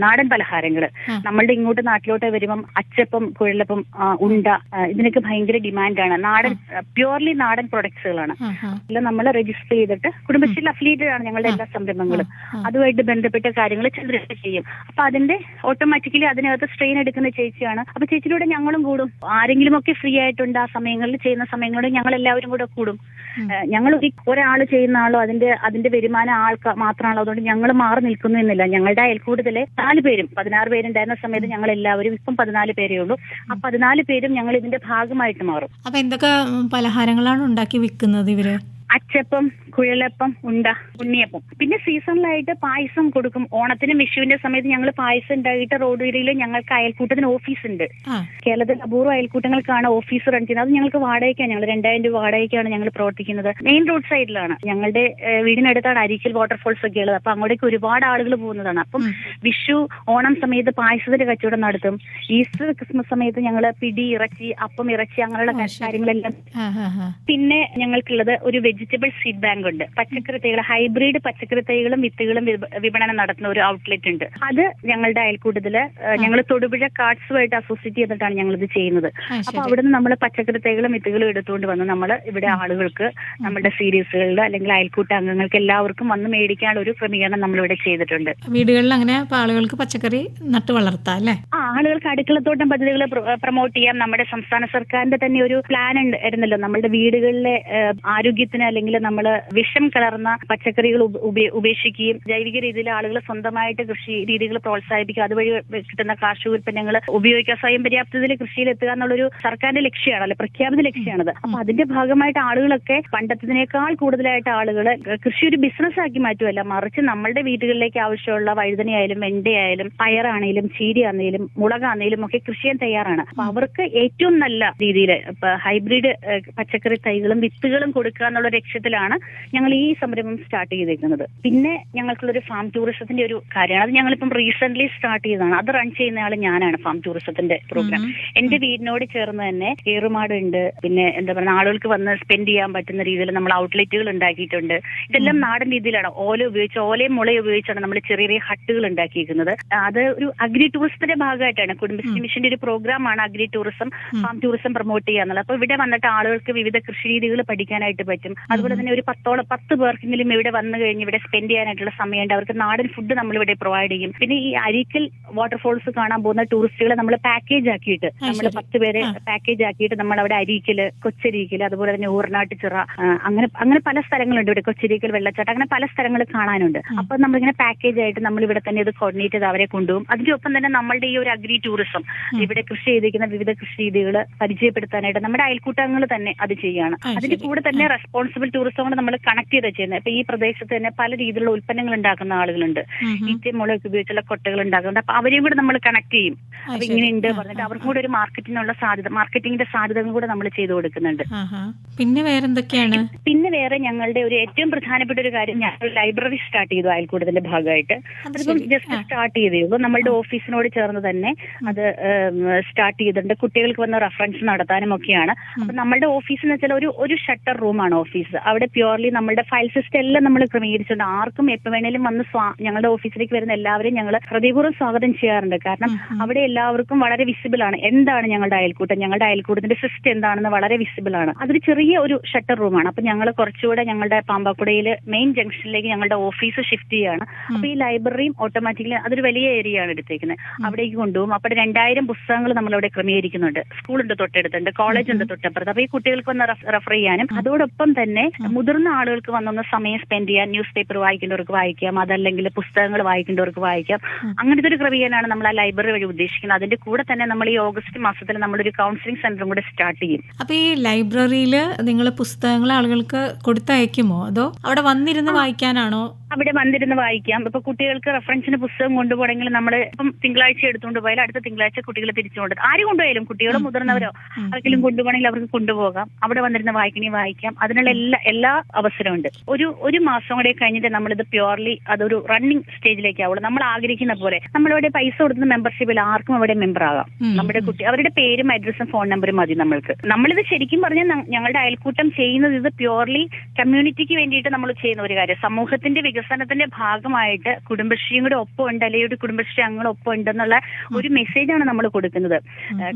നാടൻ പലഹാരങ്ങൾ. നമ്മളുടെ ഇങ്ങോട്ട് നാട്ടിലോട്ട് വരുമ്പം അച്ചപ്പം കുഴലപ്പം ഉണ്ട ഇതിനൊക്കെ ഭയങ്കര ഡിമാൻഡാണ്. നാടൻ പ്യുവർലി നാടൻ പ്രൊഡക്ട്സുകളാണ്. എല്ലാം നമ്മൾ രജിസ്റ്റർ ചെയ്തിട്ട് കുടുംബശ്രീയിൽ അഫിലിയേറ്റഡ് ആണ് ഞങ്ങളുടെ എല്ലാ സംരംഭങ്ങളും. അതുമായിട്ട് ബന്ധപ്പെട്ട കാര്യങ്ങൾ ചന്ദ്രശ ചെയ്യും. അപ്പൊ അതിന്റെ ഓട്ടോമാറ്റിക്കലി അതിനകത്ത് സ്ട്രെയിൻ എടുക്കുന്ന ചേച്ചിയാണ്. അപ്പൊ ചേച്ചിയിലൂടെ ഞങ്ങളും കൂടും. ആരെങ്കിലും ഒക്കെ ഫ്രീ ആയിട്ടുണ്ട് ആ സമയങ്ങളിൽ ചെയ്യുന്ന സമയങ്ങളിൽ ഞങ്ങൾ എല്ലാവരും കൂടെ. കൂടും ഞങ്ങൾ ഒരു ഒരാൾ ചെയ്യുന്ന ആളോ അതിന്റെ അതിന്റെ വരുമാനം ആൾക്ക് മാത്രമാണല്ലോ. അതുകൊണ്ട് ഞങ്ങൾ മാറി നിൽക്കുന്നു എന്നില്ല. ഞങ്ങളുടെ അയൽക്കൂട്ടത്തിലെ നാല് പേരും പതിനാറ് പേരുണ്ടായിരുന്ന സമയത്ത് ഞങ്ങൾ എല്ലാവരും ഇപ്പം പതിനാല് പേരേ ഉള്ളൂ. ആ പതിനാല് പേരും ഞങ്ങൾ ഇതിന്റെ ഭാഗമായിട്ട് മാറും. അപ്പൊ എന്തൊക്കെ പലഹാരങ്ങളാണ് ഉണ്ടാക്കി വിൽക്കുന്നത് ഇവർ? അച്ചപ്പം കുഴലപ്പം ഉണ്ട ഉണ്ണിയപ്പം. പിന്നെ സീസണലായിട്ട് പായസം കൊടുക്കും. ഓണത്തിനും വിഷുവിന്റെ സമയത്ത് ഞങ്ങൾ പായസം ഉണ്ടായിട്ട് റോഡ് ഏരിയയിൽ ഞങ്ങൾക്ക് അയൽക്കൂട്ടത്തിന് ഓഫീസ് ഉണ്ട്. കേരളത്തിൽ അപൂർവ അയൽക്കൂട്ടങ്ങൾക്കാണ് ഓഫീസ് റൺ ചെയ്യുന്നത്. അത് ഞങ്ങൾക്ക് വാടകയ്ക്കാണ്. ഞങ്ങൾ രണ്ടായിരം രൂപ വാടകയ്ക്കാണ് ഞങ്ങൾ പ്രവർത്തിക്കുന്നത്. മെയിൻ റോഡ് സൈഡിലാണ് ഞങ്ങളുടെ വീടിനടുത്താണ് അരിക്കൽ വാട്ടർഫോൾസ് ഒക്കെ ഉള്ളത്. അപ്പൊ അങ്ങോട്ടേക്ക് ഒരുപാട് ആളുകൾ പോകുന്നതാണ്. അപ്പം വിഷു ഓണം സമയത്ത് പായസത്തിന്റെ കച്ചവടം നടത്തും. ഈസ്റ്റർ ക്രിസ്മസ് സമയത്ത് ഞങ്ങൾ പിടി ഇറച്ചി അപ്പം ഇറച്ചി അങ്ങനെയുള്ള കാര്യങ്ങളെല്ലാം. പിന്നെ ഞങ്ങൾക്കുള്ളത് ഒരു വെജിറ്റബിൾ സീഡ് ബാങ്ക് ഉണ്ട്. പച്ചക്കറി തൈകൾ ഹൈബ്രിഡ് പച്ചക്കറി തൈകളും വിത്തുകളും വിപണനം നടത്തുന്ന ഒരു ഔട്ട്ലെറ്റ് ഉണ്ട്. അത് ഞങ്ങളുടെ അയൽക്കൂട്ടത്തിൽ ഞങ്ങൾ തൊടുപുഴ കാർഡ്സുമായിട്ട് അസോസിയേറ്റ് ചെയ്തിട്ടാണ് ഞങ്ങൾ ഇത് ചെയ്യുന്നത്. അപ്പൊ അവിടുന്ന് നമ്മൾ പച്ചക്കറി തൈകളും വിത്തുകളും എടുത്തുകൊണ്ട് വന്ന് നമ്മൾ ഇവിടെ ആളുകൾക്ക് നമ്മുടെ സീരീസുകളിൽ അല്ലെങ്കിൽ അയൽക്കൂട്ട അംഗങ്ങൾക്ക് എല്ലാവർക്കും വന്ന് മേടിക്കാനുള്ള ഒരു ക്രമീകരണം നമ്മളിവിടെ ചെയ്തിട്ടുണ്ട്. വീടുകളിൽ അങ്ങനെ ആളുകൾക്ക് പച്ചക്കറി നട്ടു വളർത്താം അല്ലേ? ആ ആളുകൾക്ക് അടുക്കളത്തോട്ടം പദ്ധതികൾ പ്രൊമോട്ട് ചെയ്യാം. നമ്മുടെ സംസ്ഥാന സർക്കാരിന്റെ തന്നെ ഒരു പ്ലാൻ ഉണ്ടായിരുന്നല്ലോ നമ്മുടെ വീടുകളിലെ ആരോഗ്യത്തിന് അല്ലെങ്കിൽ നമ്മൾ വിഷം കലർന്ന പച്ചക്കറികൾ ഉപേക്ഷിക്കുകയും ജൈവിക രീതിയിൽ ആളുകൾ സ്വന്തമായിട്ട് കൃഷി രീതികൾ പ്രോത്സാഹിപ്പിക്കുക അതുവഴി കിട്ടുന്ന കാർഷിക ഉൽപ്പന്നങ്ങൾ ഉപയോഗിക്കുക സ്വയം പര്യാപ്തതയിൽ കൃഷിയിൽ എത്തുക എന്നുള്ളൊരു സർക്കാരിന്റെ ലക്ഷ്യമാണല്ലോ പ്രഖ്യാപിത ലക്ഷ്യമാണത്. അപ്പൊ അതിന്റെ ഭാഗമായിട്ട് ആളുകളൊക്കെ പണ്ടത്തതിനേക്കാൾ കൂടുതലായിട്ട് ആളുകൾ കൃഷി ഒരു ബിസിനസ് ആക്കി മാറ്റുമല്ല മറിച്ച് നമ്മളുടെ വീടുകളിലേക്ക് ആവശ്യമുള്ള വഴുതനയായാലും വെണ്ടയായാലും പയറാണേലും ചീരയാണേലും മുളകാണേലും ഒക്കെ കൃഷി ചെയ്യാൻ തയ്യാറാണ്. അപ്പൊ അവർക്ക് ഏറ്റവും നല്ല രീതിയിൽ ഹൈബ്രിഡ് പച്ചക്കറി തൈകളും വിത്തുകളും കൊടുക്കുക എന്നുള്ള ലക്ഷ്യത്തിലാണ് ഞങ്ങൾ ഈ സംരംഭം സ്റ്റാർട്ട് ചെയ്തേക്കുന്നത്. പിന്നെ ഞങ്ങൾക്കുള്ളൊരു ഫാം ടൂറിസത്തിന്റെ ഒരു കാര്യമാണ്. അത് ഞങ്ങളിപ്പം റീസെന്റ് സ്റ്റാർട്ട് ചെയ്തതാണ്. അത് റൺ ചെയ്യുന്ന ആൾ ഞാനാണ് ഫാം ടൂറിസത്തിന്റെ പ്രോഗ്രാം. എന്റെ വീടിനോട് ചേർന്ന് തന്നെ ഏറുമാട് ഉണ്ട് പിന്നെ എന്താ പറയുക ആളുകൾക്ക് വന്ന് സ്പെൻഡ് ചെയ്യാൻ പറ്റുന്ന രീതിയിൽ നമ്മൾ ഔട്ട്ലെറ്റുകൾ ഉണ്ടാക്കിയിട്ടുണ്ട്. ഇതെല്ലാം നാടൻ രീതിയിലാണ്. ഓല ഉപയോഗിച്ച് ഓലയും മുളയും ഉപയോഗിച്ചാണ് നമ്മൾ ചെറിയ ചെറിയ ഹട്ടുകൾ ഉണ്ടാക്കിയിരിക്കുന്നത് അത് ഒരു അഗ്രി ടൂറിസത്തിന്റെ ഭാഗമായിട്ടാണ്. കുടുംബശ്രീ മിഷന്റെ ഒരു പ്രോഗ്രാമാണ് agri tourism farm tourism promote ചെയ്യാന്നുള്ളത്. അപ്പൊ ഇവിടെ വന്നിട്ട് ആളുകൾക്ക് വിവിധ കൃഷി രീതികൾ പഠിക്കാനായിട്ട് പറ്റും. അതുപോലെ തന്നെ ഒരു പത്തോളം പത്ത് പേർക്കെങ്കിലും ഇവിടെ വന്നു കഴിഞ്ഞ് ഇവിടെ സ്പെൻഡ് ചെയ്യാനായിട്ടുള്ള സമയമുണ്ട്. അവർക്ക് നാടൻ ഫുഡ് നമ്മൾ ഇവിടെ പ്രൊവൈഡ് ചെയ്യും. പിന്നെ ഈ അരിക്കൽ വാട്ടർഫോൾസ് കാണാൻ പോകുന്ന ടൂറിസ്റ്റുകളെ നമ്മൾ പാക്കേജ് ആക്കിയിട്ട് നമ്മൾ. പത്ത് പേരെ പാക്കേജ് ആക്കിയിട്ട് നമ്മൾ അവിടെ അരിക്കൽ കൊച്ചരിക്കൽ അതുപോലെ തന്നെ ഊർനാട്ടുചിറ ചിറ അങ്ങനെ അങ്ങനെ പല സ്ഥലങ്ങളുണ്ട് ഇവിടെ. കൊച്ചരിക്കൽ വെള്ളച്ചാട്ടം അങ്ങനെ പല സ്ഥലങ്ങൾ കാണാനുണ്ട്. അപ്പൊ നമ്മളിങ്ങനെ പാക്കേജ് ആയിട്ട് നമ്മൾ ഇവിടെ തന്നെ ഇത് കോർഡിനേറ്റ് ചെയ്ത് അവരെ കൊണ്ടുപോകും. അതിന്റെ ഒപ്പം തന്നെ നമ്മളുടെ ഈ ഒരു അഗ്രി ടൂറിസം ഇവിടെ കൃഷി ചെയ്തിരിക്കുന്ന വിവിധ കൃഷി രീതികൾ പരിചയപ്പെടുത്താനായിട്ട് നമ്മുടെ അയൽക്കൂട്ടങ്ങൾ തന്നെ അത് ചെയ്യാണ് അതിന്റെ കൂടെ തന്നെ റെസ്പോൺസിബിൾ ടൂറിസം കൊണ്ട് നമ്മൾ കണക്ട് ചെയ്താ ചെയ്യുന്നത് ഇപ്പൊ ഈ പ്രദേശത്ത് തന്നെ പല രീതിയിലുള്ള ഉൽപ്പന്നങ്ങൾ ഉണ്ടാക്കുന്ന ആളുകളുണ്ട്. ഉം, ഉം. ഈറ്റ മുളക് ഉപയോഗിച്ചുള്ള കൊട്ടകൾ ഉണ്ടാക്കുന്നുണ്ട്. അപ്പൊ അവരെയും കൂടെ നമ്മൾ കണക്ട് ചെയ്യും. അപ്പൊ ശരി. ഇങ്ങനെ ഉണ്ട് പറഞ്ഞിട്ട് അവർക്കും കൂടെ ഒരു മാർക്കറ്റിനുള്ള സാധ്യത മാർക്കറ്റിംഗിന്റെ സാധ്യതകളും കൂടെ നമ്മൾ ചെയ്തു കൊടുക്കുന്നുണ്ട്. പിന്നെ വേറെ എന്തൊക്കെയാണ് പിന്നെ വേറെ ഞങ്ങളുടെ ഒരു ഏറ്റവും പ്രധാനപ്പെട്ട ഒരു കാര്യം ഞങ്ങൾ ലൈബ്രറി സ്റ്റാർട്ട് ചെയ്തു അയൽക്കൂടത്തിന്റെ ഭാഗമായിട്ട്. അതിപ്പം ജസ്റ്റ് സ്റ്റാർട്ട് ചെയ്തേ ഉള്ളൂ. നമ്മളുടെ ഓഫീസിനോട് ചേർന്ന് തന്നെ അത് സ്റ്റാർട്ട് ചെയ്തിട്ടുണ്ട്. കുട്ടികൾക്ക് വന്ന റെഫറൻസ് നടത്താനും ഒക്കെയാണ്. അപ്പൊ നമ്മളുടെ ഓഫീസ് എന്ന് വെച്ചാൽ ഒരു ഒരു ഷട്ടർ റൂമാണ് ഓഫീസ് അവിടെ പ്യുവർലി നമ്മുടെ ഫയൽ സിസ്റ്റം എല്ലാം നമ്മൾ ക്രമീകരിച്ചിട്ടുണ്ട്. ആർക്കും എപ്പോ വേണേലും വന്ന് ഞങ്ങളുടെ ഓഫീസിലേക്ക് വരുന്ന എല്ലാവരെയും ഞങ്ങൾ ഹൃദയപൂർവം സ്വാഗതം ചെയ്യാറുണ്ട്. കാരണം. അവിടെ എല്ലാവർക്കും വളരെ വിസിബിൾ ആണ്. എന്താണ് ഞങ്ങളുടെ അയൽക്കൂട്ടം? ഞങ്ങളുടെ അയൽക്കൂട്ടത്തിന്റെ സിസ്റ്റം എന്താണെന്ന് വളരെ വിസിബിൾ ആണ്. അതൊരു ചെറിയ ഒരു ഷട്ടർ റൂമാണ് അപ്പൊ ഞങ്ങൾ കുറച്ചുകൂടെ ഞങ്ങളുടെ പാമ്പാക്കുടയിൽ മെയിൻ ജംഗ്ഷനിലേക്ക് ഞങ്ങളുടെ ഓഫീസ് ഷിഫ്റ്റ് ചെയ്യാണ്. അപ്പൊ ഈ ലൈബ്രറിയും ഓട്ടോമാറ്റിക്കലി അതൊരു വലിയ ഏരിയ ആണ് എടുത്തേക്കുന്നത്. അവിടേക്ക് കൊണ്ടുപോകും. അപ്പോൾ രണ്ടായിരം പുസ്തകങ്ങൾ നമ്മൾ അവിടെ ക്രമീകരിക്കുന്നുണ്ട് സ്കൂളുണ്ട് തൊട്ടടുത്തുണ്ട്. കോളേജ് ഉണ്ട് തൊട്ടപ്പുറത്ത്. അപ്പൊ ഈ കുട്ടികൾക്ക് വന്ന് റെഫർ ചെയ്യാനും അതോടൊപ്പം തന്നെ മുതിർന്ന ആളുകൾക്ക് വന്നൊന്ന് സമയം സ്പെൻഡ് ചെയ്യാൻ ന്യൂസ് പേപ്പർ വായിക്കേണ്ടവർക്ക് വായിക്കാം അതല്ലെങ്കിൽ പുസ്തകങ്ങൾ വായിക്കേണ്ടവർക്ക് വായിക്കാം. അങ്ങനത്തെ ഒരു ക്രമീകരണമാണ് നമ്മൾ ആ ലൈബ്രറി വഴി ഉദ്ദേശിക്കുന്നത്. അതിന്റെ കൂടെ തന്നെ നമ്മൾ ഈ ഓഗസ്റ്റ് മാസത്തിൽ നമ്മളൊരു കൗൺസിലിംഗ് സെന്ററും കൂടെ സ്റ്റാർട്ട് ചെയ്യും. അപ്പൊ ഈ ലൈബ്രറിയിൽ നിങ്ങൾ പുസ്തകങ്ങൾ ആളുകൾക്ക് കൊടുത്തയക്കുമോ? അതോ അവിടെ വന്നിരുന്ന് വായിക്കാനാണോ? അവിടെ വന്നിരുന്ന് വായിക്കാം. ഇപ്പൊ കുട്ടികൾക്ക് റെഫറൻസിന് പുസ്തകം കൊണ്ടുപോകണമെങ്കിൽ നമ്മൾ ഇപ്പം തിങ്കളാഴ്ച എടുത്തുകൊണ്ട് പോയാൽ അടുത്ത തിങ്കളാഴ്ച കുട്ടികളെ തിരിച്ചു കൊണ്ട് ആര് കൊണ്ടുപോയാലും കുട്ടികളോ മുതിർന്നവരോ ആർക്കെങ്കിലും കൊണ്ടുപോകണമെങ്കിൽ അവർക്ക് കൊണ്ടുപോകാം. അവിടെ വന്നിരുന്ന് വായിക്കണേ വായിക്കാം. അതിനുള്ള എല്ലാ എല്ലാ അവസരമുണ്ട്. ഒരു ഒരു മാസം കൂടെ കഴിഞ്ഞിട്ട് നമ്മളിത് പ്യുവർലി അതൊരു റണ്ണിങ് സ്റ്റേജിലേക്ക് ആവുള്ളൂ. നമ്മൾ ആഗ്രഹിക്കുന്ന പോലെ. നമ്മളിവിടെ പൈസ കൊടുക്കുന്ന മെമ്പർഷിപ്പിൽ ആർക്കും അവിടെ മെമ്പർ ആകാം. നമ്മുടെ കുട്ടി അവരുടെ പേരും അഡ്രസ്സും ഫോൺ നമ്പറും മതി നമ്മൾക്ക്. നമ്മളിത് ശരിക്കും പറഞ്ഞാൽ ഞങ്ങളുടെ അയൽക്കൂട്ടം ചെയ്യുന്നത് ഇത് പ്യുവർലി കമ്മ്യൂണിറ്റിക്ക് വേണ്ടിയിട്ട് നമ്മൾ ചെയ്യുന്ന ഒരു കാര്യം. സമൂഹത്തിന്റെ വികസനത്തിന്റെ ഭാഗമായിട്ട് കുടുംബശ്രീയും കൂടെ ഒപ്പം ഉണ്ട് അല്ലെങ്കിൽ ഒരു കുടുംബശ്രീ അംഗങ്ങൾ ഒപ്പം ഉണ്ടെന്നുള്ള ഒരു മെസ്സേജാണ് നമ്മൾ കൊടുക്കുന്നത്.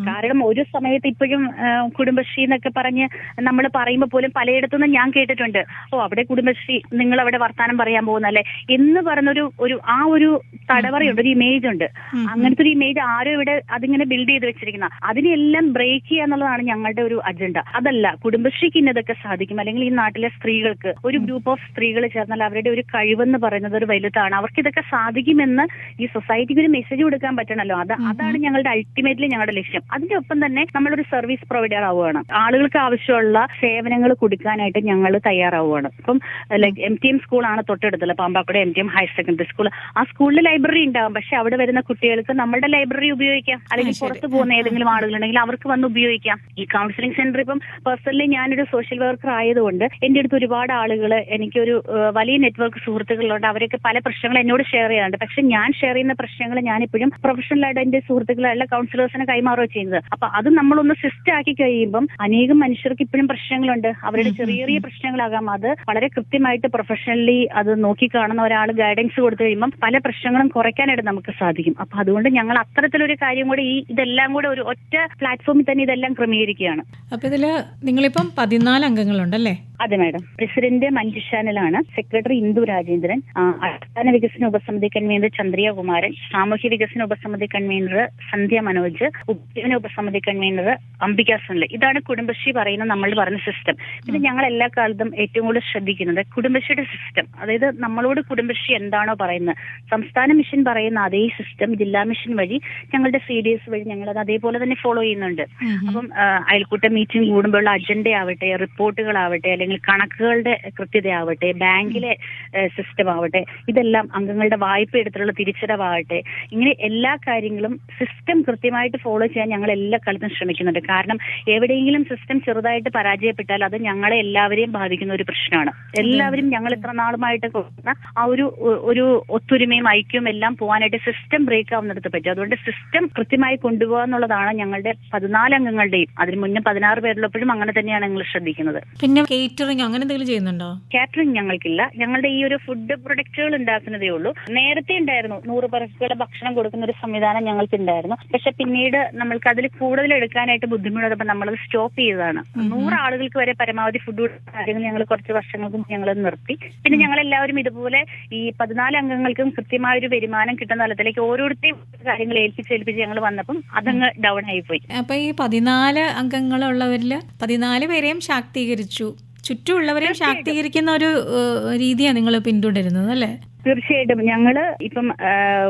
കാരണം ഒരു സമയത്ത് ഇപ്പോഴും കുടുംബശ്രീ എന്നൊക്കെ പറഞ്ഞ് നമ്മൾ പറയുമ്പോൾ പോലും പലയിടത്തുനിന്നും ഞാൻ കേട്ടിട്ടുണ്ട്. ഓ അവിടെ കുടുംബശ്രീ നിങ്ങൾ അവിടെ വർത്താനം പറയാൻ പോകുന്നല്ലേ? എന്ന് പറഞ്ഞൊരു ഒരു ആ ഒരു തടവറയുണ്ട് ഒരു ഇമേജ് ഉണ്ട്. അങ്ങനത്തെ ഒരു ഇമേജ് ആരോ ഇവിടെ അതിങ്ങനെ ബിൽഡ് ചെയ്ത് വെച്ചിരിക്കുന്ന. അതിനെല്ലാം ബ്രേക്ക് ചെയ്യുക എന്നുള്ളതാണ് ഞങ്ങളുടെ ഒരു അജണ്ട അതല്ല കുടുംബശ്രീക്ക് ഇന്നതൊക്കെ സാധിക്കും. അല്ലെങ്കിൽ ഈ നാട്ടിലെ സ്ത്രീകൾക്ക് ഒരു ഗ്രൂപ്പ് ഓഫ് സ്ത്രീകൾ ചേർന്നാൽ അവരുടെ ഒരു കഴിവെന്ന് പറയുന്നത് ഒരു വലുതാണ്. അവർക്ക് ഇതൊക്കെ സാധിക്കുമെന്ന് ഈ സൊസൈറ്റിക്ക് ഒരു മെസ്സേജ് കൊടുക്കാൻ പറ്റണല്ലോ. അത് അതാണ് ഞങ്ങളുടെ അൾട്ടിമേറ്റ്ലി ഞങ്ങളുടെ ലക്ഷ്യം. അതിന്റെ ഒപ്പം തന്നെ നമ്മളൊരു സർവീസ് പ്രൊവൈഡർ ആവുകയാണ്. ആളുകൾക്ക് ആവശ്യമുള്ള സേവനങ്ങൾ കൊടുക്കാനായിട്ട് ഞങ്ങൾ തയ്യാറാവുകയാണ് അപ്പം ലൈക്ക് എം ടി എം സ്കൂളാണ് തൊട്ടടുത്തുള്ള Pampakuda M T M higher secondary school ആ സ്കൂളിൽ ലൈബ്രറി ഉണ്ടാവും. പക്ഷെ അവിടെ വരുന്ന കുട്ടികൾക്ക് നമ്മുടെ ലൈബ്രറി ഉപയോഗിക്കാം. അല്ലെങ്കിൽ. പുറത്ത് പോകുന്ന ഏതെങ്കിലും ആളുകളുണ്ടെങ്കിൽ അവർക്ക് വന്ന് ഉപയോഗിക്കാം. ഈ കൗൺസിലിംഗ് സെന്റർ ഇപ്പം പേഴ്സണലി ഞാനൊരു സോഷ്യൽ വർക്കർ ആയതുകൊണ്ട് എന്റെ അടുത്ത് ഒരുപാട് ആളുകൾ എനിക്കൊരു വലിയ നെറ്റ്വർക്ക് സുഹൃത്തുക്കളുണ്ട്. അവരൊക്കെ പല പ്രശ്നങ്ങൾ എന്നോട് ഷെയർ ചെയ്യാറുണ്ട്. പക്ഷെ ഞാൻ ഷെയർ ചെയ്യുന്ന പ്രശ്നങ്ങൾ ഞാനിപ്പോഴും പ്രൊഫഷണലായിട്ട് എന്റെ സുഹൃത്തുക്കളല്ല കൗൺസിലേഴ്സിനെ കൈമാറുക ചെയ്യുന്നത്. അപ്പൊ അത് നമ്മളൊന്ന് സിസ്റ്റാക്കി കഴിയുമ്പം അനേകം മനുഷ്യർക്ക് ഇപ്പോഴും പ്രശ്നങ്ങളുണ്ട്. അവരുടെ ചെറിയ ചെറിയ പ്രശ്നങ്ങളാകാം. അത് വളരെ കൃത്യമായിട്ട് പ്രൊഫഷണലി അത് നോക്കി കാണുന്ന ഒരാൾ ഗൈഡൻസ് കൊടുത്തു കഴിയുമ്പം പല പ്രശ്നങ്ങളും കുറയ്ക്കാനായിട്ട് നമുക്ക് സാധിക്കും. അപ്പൊ അതുകൊണ്ട് ഞങ്ങൾ അത്തരത്തിലൊരു കാര്യം കൂടെ ഈ ഇതെല്ലാം കൂടെ ഒരു ഒറ്റ പ്ലാറ്റ്ഫോമിൽ തന്നെ ഇതെല്ലാം ക്രമീകരിക്കുകയാണ്. അപ്പൊ ഇതിൽ നിങ്ങളിപ്പം പതിനാല് അംഗങ്ങളുണ്ടല്ലേ? അതെ മാഡം. പ്രസിഡന്റ് മഞ്ജുഷാനിലാണ് സെക്രട്ടറി ഇന്ദു രാജേന്ദ്രൻ അടിസ്ഥാന വികസന ഉപസമിതി കൺവീനർ ചന്ദ്രിയ കുമാരൻ സാമൂഹ്യ വികസന ഉപസമിതി കൺവീനർ സന്ധ്യ മനോജ് ഉപജീവന ഉപസമിതി കൺവീനർ അംബിക സുനിൽ. ഇതാണ് കുടുംബശ്രീ പറയുന്ന നമ്മൾ പറഞ്ഞ സിസ്റ്റം പിന്നെ ഞങ്ങൾ എല്ലാ കാലത്തും ഏറ്റവും കൂടുതൽ ശ്രദ്ധിക്കുന്നത് കുടുംബശ്രീയുടെ സിസ്റ്റം അതായത് നമ്മളോട് കുടുംബശ്രീ എന്താണോ പറയുന്നത്. സംസ്ഥാന മിഷൻ പറയുന്ന അതേ സിസ്റ്റം ജില്ലാ മിഷൻ വഴി ഞങ്ങളുടെ സി ഡി എസ് വഴി ഞങ്ങൾ അത് അതേപോലെ തന്നെ ഫോളോ ചെയ്യുന്നുണ്ട്. അപ്പം അയൽക്കൂട്ട മീറ്റിംഗ് കൂടുമ്പോഴുള്ള അജണ്ട ആവട്ടെ റിപ്പോർട്ടുകളാവട്ടെ അല്ലെങ്കിൽ കണക്കുകളുടെ കൃത്യതയാവട്ടെ ബാങ്കിലെ സിസ്റ്റം ആവട്ടെ ഇതെല്ലാം അംഗങ്ങളുടെ വായ്പ എടുത്തിട്ടുള്ള തിരിച്ചടവാകട്ടെ ഇങ്ങനെ എല്ലാ കാര്യങ്ങളും സിസ്റ്റം കൃത്യമായിട്ട് ഫോളോ ചെയ്യാൻ ഞങ്ങൾ എല്ലാ കാലത്തും ശ്രമിക്കുന്നുണ്ട്. കാരണം എവിടെയെങ്കിലും സിസ്റ്റം ചെറുതായിട്ട് പരാജയപ്പെട്ടാൽ അത് ഞങ്ങളെ എല്ലാവരെയും ബാധിക്കുന്ന ഒരു പ്രശ്നമാണ്. എല്ലാവരും ഞങ്ങൾ ഇത്ര നാളുമായിട്ട് കൊടുക്കുന്ന ആ ഒരു ഒരു ഒത്തൊരുമയും ഐക്യവും എല്ലാം പോകാനായിട്ട് സിസ്റ്റം ബ്രേക്ക് ആവുന്നിടത്ത് പറ്റും. അതുകൊണ്ട് സിസ്റ്റം കൃത്യമായി കൊണ്ടുപോകുക എന്നുള്ളതാണ് ഞങ്ങളുടെ പതിനാല് അംഗങ്ങളുടെയും അതിന് മുന്നേ പതിനാറ് പേരുള്ളപ്പോഴും അങ്ങനെ തന്നെയാണ് ഞങ്ങൾ ശ്രദ്ധിക്കുന്നത്. പിന്നെ കേറ്ററിംഗ് അങ്ങനെ എന്തെങ്കിലും ചെയ്യുന്നുണ്ടോ? കാറ്ററിംഗ് ഞങ്ങൾക്കില്ല. ഞങ്ങളുടെ ഈ ഒരു ഫുഡ് പ്രൊഡക്റ്റുകൾ ഉണ്ടാക്കുന്നതേ ഉള്ളൂ. നേരത്തെ ഉണ്ടായിരുന്നു. നൂറ് പേർക്കുള്ള ഭക്ഷണം കൊടുക്കുന്ന ഒരു സംവിധാനം ഞങ്ങൾക്ക് ഉണ്ടായിരുന്നു പക്ഷെ പിന്നീട് നമ്മൾക്ക് അതിൽ കൂടുതൽ എടുക്കാനായിട്ട് ബുദ്ധിമുട്ടപ്പോൾ നമ്മളത് സ്റ്റോപ്പ് ചെയ്തതാണ്. നൂറ് ആളുകൾക്ക് വരെ പരമാവധി ഫുഡ് കാര്യങ്ങൾ ഞങ്ങൾ കുറച്ച് വർഷങ്ങൾക്ക് ഞങ്ങൾ നിർത്തി. പിന്നെ ഞങ്ങൾ എല്ലാവരും ഇതുപോലെ ഈ പതിനാല് അംഗങ്ങൾക്കും കൃത്യമായ ഒരു വരുമാനം കിട്ടുന്ന തലത്തിലേക്ക് ഓരോരുത്തരെയും കാര്യങ്ങൾ ഏൽപ്പിച്ച് ഏൽപ്പിച്ച് ഞങ്ങൾ വന്നപ്പം അതങ്ങ് ഡൗൺ ആയി പോയി അപ്പൊ ഈ പതിനാല് അംഗങ്ങളുള്ളവരിൽ പതിനാല് പേരെയും ശാക്തീകരിച്ചു. ചുറ്റുമുള്ളവരെയും ശാക്തീകരിക്കുന്ന ഒരു രീതിയാണ് നിങ്ങൾ പിന്തുടരുന്നത് അല്ലേ? തീർച്ചയായിട്ടും. ഞങ്ങൾ ഇപ്പം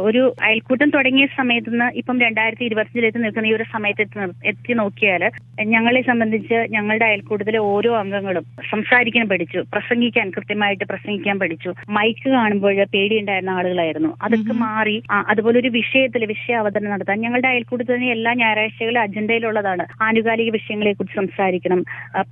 ഒരു അയൽക്കൂട്ടം തുടങ്ങിയ സമയത്ത് നിന്ന് ഇപ്പം രണ്ടായിരത്തി ഇരുപത്തിയഞ്ചിലേക്ക് നിൽക്കുന്ന ഈ ഒരു സമയത്ത് എത്തി എത്തി നോക്കിയാൽ ഞങ്ങളെ സംബന്ധിച്ച് ഞങ്ങളുടെ അയൽക്കൂട്ടത്തിലെ ഓരോ അംഗങ്ങളും സംസാരിക്കാൻ പഠിച്ചു പ്രസംഗിക്കാൻ കൃത്യമായിട്ട് പ്രസംഗിക്കാൻ പഠിച്ചു. മൈക്ക് കാണുമ്പോൾ പേടിയുണ്ടായിരുന്ന ആളുകളായിരുന്നു. അതൊക്കെ മാറി അതുപോലെ ഒരു വിഷയത്തിൽ വിഷയ അവതരണം നടത്താൻ ഞങ്ങളുടെ അയൽക്കൂട്ടത്തിൽ തന്നെ എല്ലാ ഞായറാഴ്ചകളും അജണ്ടയിലുള്ളതാണ്. ആനുകാലിക വിഷയങ്ങളെ കുറിച്ച് സംസാരിക്കണം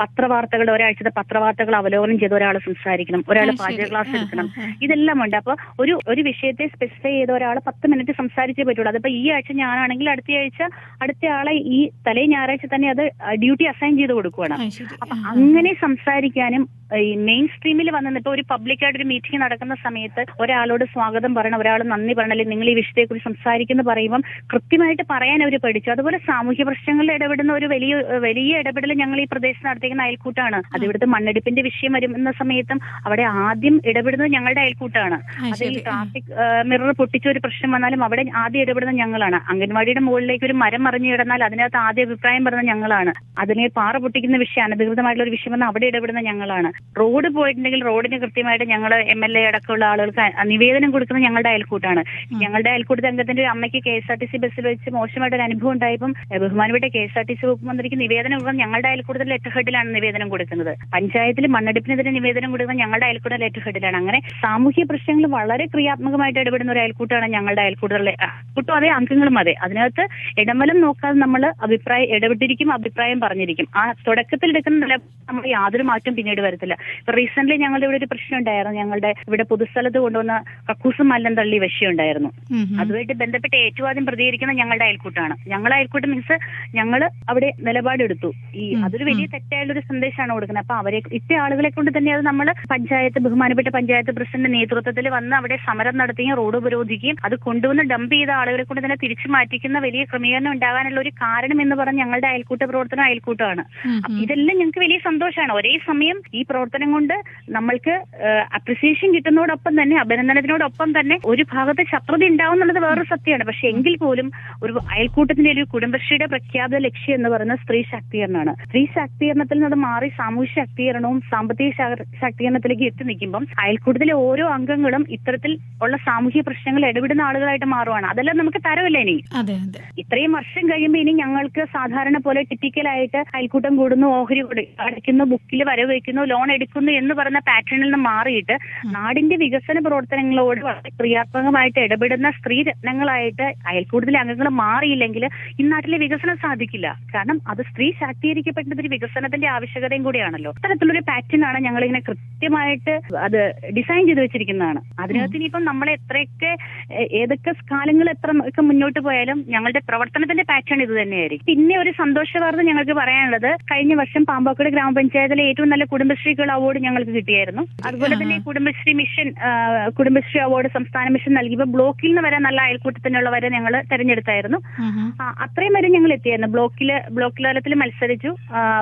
പത്രവാർത്തകൾ ഒരാഴ്ചത്തെ പത്രവാർത്തകൾ അവലോകനം ചെയ്ത് ഒരാൾ സംസാരിക്കണം. ഒരാൾ പാചക ക്ലാസ് എടുക്കണം. ഇതെല്ലാം ഉണ്ട്. അപ്പൊ ഒരു ഒരു വിഷയത്തെ സ്പെസിഫൈ ചെയ്ത ഒരാൾ പത്ത് മിനിറ്റ് സംസാരിച്ചേ പറ്റുള്ളൂ. അതിപ്പോ ഈ ആഴ്ച ഞാനാണെങ്കിൽ അടുത്ത ആഴ്ച അടുത്ത ആളെ ഈ തലേ ഞായറാഴ്ച തന്നെ അത് ഡ്യൂട്ടി അസൈൻ ചെയ്ത് കൊടുക്കുവാണ്. ആ, അപ്പൊ. അങ്ങനെ സംസാരിക്കാനും ഈ മെയിൻ സ്ട്രീമിൽ വന്ന് ഇപ്പൊ ഒരു പബ്ലിക്കായിട്ട് ഒരു മീറ്റിംഗ് നടക്കുന്ന സമയത്ത് ഒരാളോട് സ്വാഗതം പറയണം ഒരാൾ നന്ദി പറയണം അല്ലെങ്കിൽ നിങ്ങൾ ഈ വിഷയത്തെക്കുറിച്ച് സംസാരിക്കുന്നു പറയുമ്പോൾ കൃത്യമായിട്ട് പറയാൻ അവർ പഠിച്ചു. അതുപോലെ സാമൂഹ്യ പ്രശ്നങ്ങളിൽ ഇടപെടുന്ന ഒരു വലിയ വലിയ ഇടപെടൽ ഞങ്ങൾ ഈ പ്രദേശത്ത് നടത്തിയിരിക്കുന്ന അയൽക്കൂട്ടാണ്. അത് ഇവിടുത്തെ മണ്ണെടുപ്പിന്റെ വിഷയം വരുന്ന സമയത്തും അവിടെ ആദ്യം ഇടപെടുന്നത് ഞങ്ങളുടെ അയൽക്കൂട്ടാണ്. അത് ഈ ട്രാഫിക് മിറർ പൊട്ടിച്ച ഒരു പ്രശ്നം വന്നാലും അവിടെ ആദ്യം ഇടപെടുന്ന ഞങ്ങളാണ്. അംഗൻവാടിയുടെ മുകളിലേക്ക് ഒരു മരം മറിഞ്ഞു കിടന്നാൽ അതിനകത്ത് ആദ്യ അഭിപ്രായം പറഞ്ഞ ഞങ്ങളാണ്. അതിനെ പാറ പൊട്ടിക്കുന്ന വിഷയം അനധികൃതമായിട്ടുള്ള ഒരു വിഷയം വന്നാൽ അവിടെ ഇടപെടുന്ന ഞങ്ങളാണ്. റോഡ് പോയിട്ടുണ്ടെങ്കിൽ റോഡിന് കൃത്യമായിട്ട് ഞങ്ങൾ എം എൽ എ അടക്കമുള്ള ആളുകൾക്ക് നിവേദനം കൊടുക്കുന്നത് ഞങ്ങളുടെ അയൽക്കൂട്ടാണ്. ഞങ്ങളുടെ അയൽക്കൂട്ടത്തെ അംഗത്തിന്റെ ഒരു അമ്മയ്ക്ക് K S R T C ബസ്സിൽ വെച്ച് മോശമായിട്ട് ഒരു അനുഭവം ഉണ്ടായപ്പം ബഹുമാനപ്പെട്ട K S R T C വകുപ്പ് മന്ത്രിക്ക് നിവേദനം കൊടുക്കാൻ ഞങ്ങളുടെ അയൽക്കൂട്ടത്തിൽ ലെറ്റർ ഹെഡിലാണ് നിവേദനം കൊടുക്കുന്നത്. പഞ്ചായത്തിൽ മണ്ണെടുപ്പിനെതിരെ നിവേദനം കൊടുക്കുന്ന ഞങ്ങളുടെ അയൽക്കൂട്ട ലെറ്റർ ഹെഡിലാണ്. അങ്ങനെ സാമൂഹ്യ പ്രശ്നങ്ങൾ വളരെ ക്രിയാത്മകമായിട്ട് ഇടപെടുന്ന ഒരു അയൽക്കൂട്ടാണ് ഞങ്ങളുടെ അയൽക്കൂട്ടത്തിലെ അയൽക്കൂട്ടും അതേ അംഗങ്ങളും അതെ. അതിനകത്ത് ഇടമലം നോക്കാതെ നമ്മൾ അഭിപ്രായം ഇടപെട്ടിരിക്കും അഭിപ്രായം പറഞ്ഞിരിക്കും. ആ തുടക്കത്തിൽ എടുക്കുന്ന നില നമ്മൾ യാതൊരു മാറ്റവും പിന്നീട് വരത്തില്ല. ഇപ്പൊ റീസെന്റ് ഞങ്ങളുടെ ഇവിടെ ഒരു പ്രശ്നം ഉണ്ടായിരുന്നു. ഞങ്ങളുടെ ഇവിടെ പൊതുസ്ഥലത്ത് കൊണ്ടുവന്ന കക്കൂസും മല്ലം തള്ളി വിഷയം ഉണ്ടായിരുന്നു. ഉം, ഉം. അതുമായിട്ട് ബന്ധപ്പെട്ട് ഏറ്റവും ആദ്യം പ്രതികരിക്കുന്ന ഞങ്ങളുടെ അയൽക്കൂട്ടാണ്. ഞങ്ങളുടെ അയൽക്കൂട്ടം മീൻസ് ഞങ്ങൾ അവിടെ നിലപാടെടുത്തു. ഈ അതൊരു വലിയ തെറ്റായുള്ള ഒരു സന്ദേശമാണ് കൊടുക്കുന്നത്. അപ്പൊ അവരെ ഇത്ര ആളുകളെ കൊണ്ട് തന്നെ അത് നമ്മൾ പഞ്ചായത്ത് ബഹുമാനപ്പെട്ട പഞ്ചായത്ത് പ്രസിഡന്റ് നേതൃത്വത്തിൽ വന്ന് അവിടെ സമരം നടത്തുകയും റോഡ് ഉപരോധിക്കുകയും അത് കൊണ്ടുവന്ന് ഡംപ് ചെയ്ത ആളുകളെ കൊണ്ട് തന്നെ തിരിച്ചു മാറ്റിക്കുന്ന വലിയ ക്രമീകരണം ഉണ്ടാകാനുള്ള ഒരു കാരണം എന്ന് പറഞ്ഞ് ഞങ്ങളുടെ അയൽക്കൂട്ട പ്രവർത്തനം അയൽക്കൂട്ടമാണ്. ഇതെല്ലാം ഞങ്ങൾക്ക് വലിയ സന്തോഷമാണ്. ഒരേ സമയം ഈ പ്രവർത്തനം കൊണ്ട് നമ്മൾക്ക് അപ്രിസിയേഷൻ കിട്ടുന്നതോടൊപ്പം തന്നെ അഭിനന്ദനത്തിനോടൊപ്പം തന്നെ ഒരു ഭാഗത്ത് ശത്രുത ഉണ്ടാവും എന്നുള്ളത് വേറൊരു സത്യമാണ്. പക്ഷെ എങ്കിൽ പോലും ഒരു അയൽക്കൂട്ടത്തിന്റെ ഒരു കുടുംബശ്രീയുടെ പ്രഖ്യാപിത ലക്ഷ്യം എന്ന് പറയുന്നത് സ്ത്രീ ശാക്തീകരണമാണ്. സ്ത്രീ ശാക്തീകരണത്തിൽ നിന്ന് മാറി സാമൂഹ്യ ശാക്തീകരണവും സാമ്പത്തിക ശാക്തീകരണത്തിലേക്ക് എത്തി നിൽക്കുമ്പം അയൽക്കൂട്ടത്തിലെ ഓരോ അംഗങ്ങളും ഇത്തരത്തിൽ ഉള്ള സാമൂഹ്യ പ്രശ്നങ്ങൾ ഇടപെടുന്ന ആളുകളായിട്ട് മാറുവാണ്. അതെല്ലാം നമുക്ക് തരവില്ല ഇനി. ഇത്രയും വർഷം കഴിയുമ്പോൾ ഇനി ഞങ്ങൾക്ക് സാധാരണ പോലെ ടിപ്പിക്കലായിട്ട് അയൽക്കൂട്ടം കൂടുന്നു ഓഹരി അടയ്ക്കുന്നു ബുക്കിൽ വരവ് വയ്ക്കുന്നു ലോൺ എടുക്കുന്നു എന്ന് പറയുന്ന പാറ്റേണിൽ നിന്ന് മാറിയിട്ട് നാടിന്റെ വികസന പ്രവർത്തനങ്ങളോട് വളരെ ക്രിയാത്മകമായിട്ട് ഇടപെടുന്ന സ്ത്രീ രത്നങ്ങളായിട്ട് അയൽക്കൂട്ടത്തിലെ അംഗങ്ങൾ മാറിയില്ലെങ്കിൽ ഈ നാട്ടിലെ വികസനം സാധിക്കില്ല. കാരണം അത് സ്ത്രീ ശാക്തീകരിക്കപ്പെട്ടത് ഒരു വികസനത്തിന്റെ ആവശ്യകതയും കൂടിയാണല്ലോ. അത്തരത്തിലൊരു പാറ്റേൺ ആണ് ഞങ്ങൾ ഇങ്ങനെ കൃത്യമായിട്ട് അത് ഡിസൈൻ ചെയ്ത് വെച്ചിരിക്കുന്നതാണ്. അതിനകത്ത് ഇനിയിപ്പം നമ്മൾ എത്രയൊക്കെ ഏതൊക്കെ കാലങ്ങൾ എത്ര ഒക്കെ മുന്നോട്ട് പോയാലും ഞങ്ങളുടെ പ്രവർത്തനത്തിന്റെ പാറ്റേൺ ഇത് തന്നെയായിരിക്കും. പിന്നെ ഒരു സന്തോഷ വാർത്ത ഞങ്ങൾക്ക് പറയാനുള്ളത് കഴിഞ്ഞ വർഷം പാമ്പാക്കോട് ഗ്രാമപഞ്ചായത്തിലെ ഏറ്റവും നല്ല കുടുംബശ്രീകൾ അവാർഡ് ഞങ്ങൾക്ക് കിട്ടിയായിരുന്നു. അതുപോലെ തന്നെ കുടുംബശ്രീ മിഷൻ കുടുംബശ്രീ അവാർഡ് സംസ്ഥാന മിഷൻ നൽകിയപ്പോൾ ബ്ലോക്കിൽ നിന്ന് വരെ നല്ല അയൽക്കൂട്ടത്തിനുള്ളവരെ ഞങ്ങൾ തെരഞ്ഞെടുത്തായിരുന്നു. അത്രയും വരെ ഞങ്ങൾ എത്തിയായിരുന്നു. ബ്ലോക്കിൽ ബ്ലോക്ക് തലത്തിൽ മത്സരിച്ചു.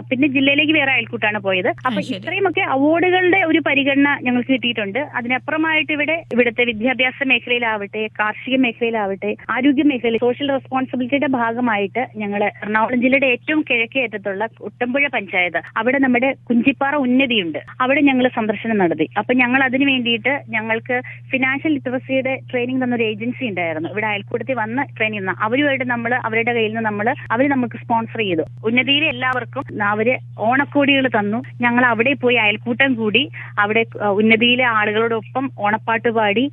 പിന്നെ ജില്ലയിലേക്ക് വേറെ അയൽക്കൂട്ടാണ് പോയത്. അപ്പൊ ഇത്രയും ഇത്രയുമൊക്കെ അവാർഡുകളുടെ ഒരു പരിഗണന ഞങ്ങൾക്ക് കിട്ടിയിട്ടുണ്ട്. അതിനപ്പുറമായിട്ട് ഇവിടെ ഇവിടുത്തെ വിദ്യാഭ്യാസ മേഖലയിലാവട്ടെ കാർഷിക മേഖലയിലാവട്ടെ ആരോഗ്യ മേഖലയിൽ സോഷ്യൽ റെസ്പോൺസിബിലിറ്റിയുടെ ഭാഗമായിട്ട് ഞങ്ങൾ എറണാകുളം ജില്ലയുടെ ഏറ്റവും കിഴക്കേ അറ്റത്തുള്ള കുട്ടമ്പുഴ പഞ്ചായത്ത്. അവിടെ നമ്മുടെ കുഞ്ചിപ്പാറ ഉന്നതിയുണ്ട്. അവിടെ ഞങ്ങൾ സന്ദർശനം നടത്തി. അപ്പൊ ഞങ്ങൾ അതിനു വേണ്ടിയിട്ട് ഞങ്ങൾക്ക് ഫിനാൻഷ്യൽ ലിറ്ററസിയുടെ ട്രെയിനിങ് തന്ന ഒരു ഏജൻസി ഉണ്ടായിരുന്നു. ഇവിടെ അയൽക്കൂട്ടത്തിൽ വന്ന് ട്രെയിനിങ് തന്ന അവരുമായിട്ട് നമ്മൾ അവരുടെ കയ്യിൽ നിന്ന് നമ്മൾ അവർ നമുക്ക് സ്പോൺസർ ചെയ്തു. ഉന്നതിയിലെ എല്ലാവർക്കും അവർ ഓണക്കോടികൾ തന്നു. ഞങ്ങൾ അവിടെ പോയി അയൽക്കൂട്ടം കൂടി അവിടെ ഉന്നതിയിലെ ആളുകളോടൊപ്പം ഓണപ്പാട്ട് പാടി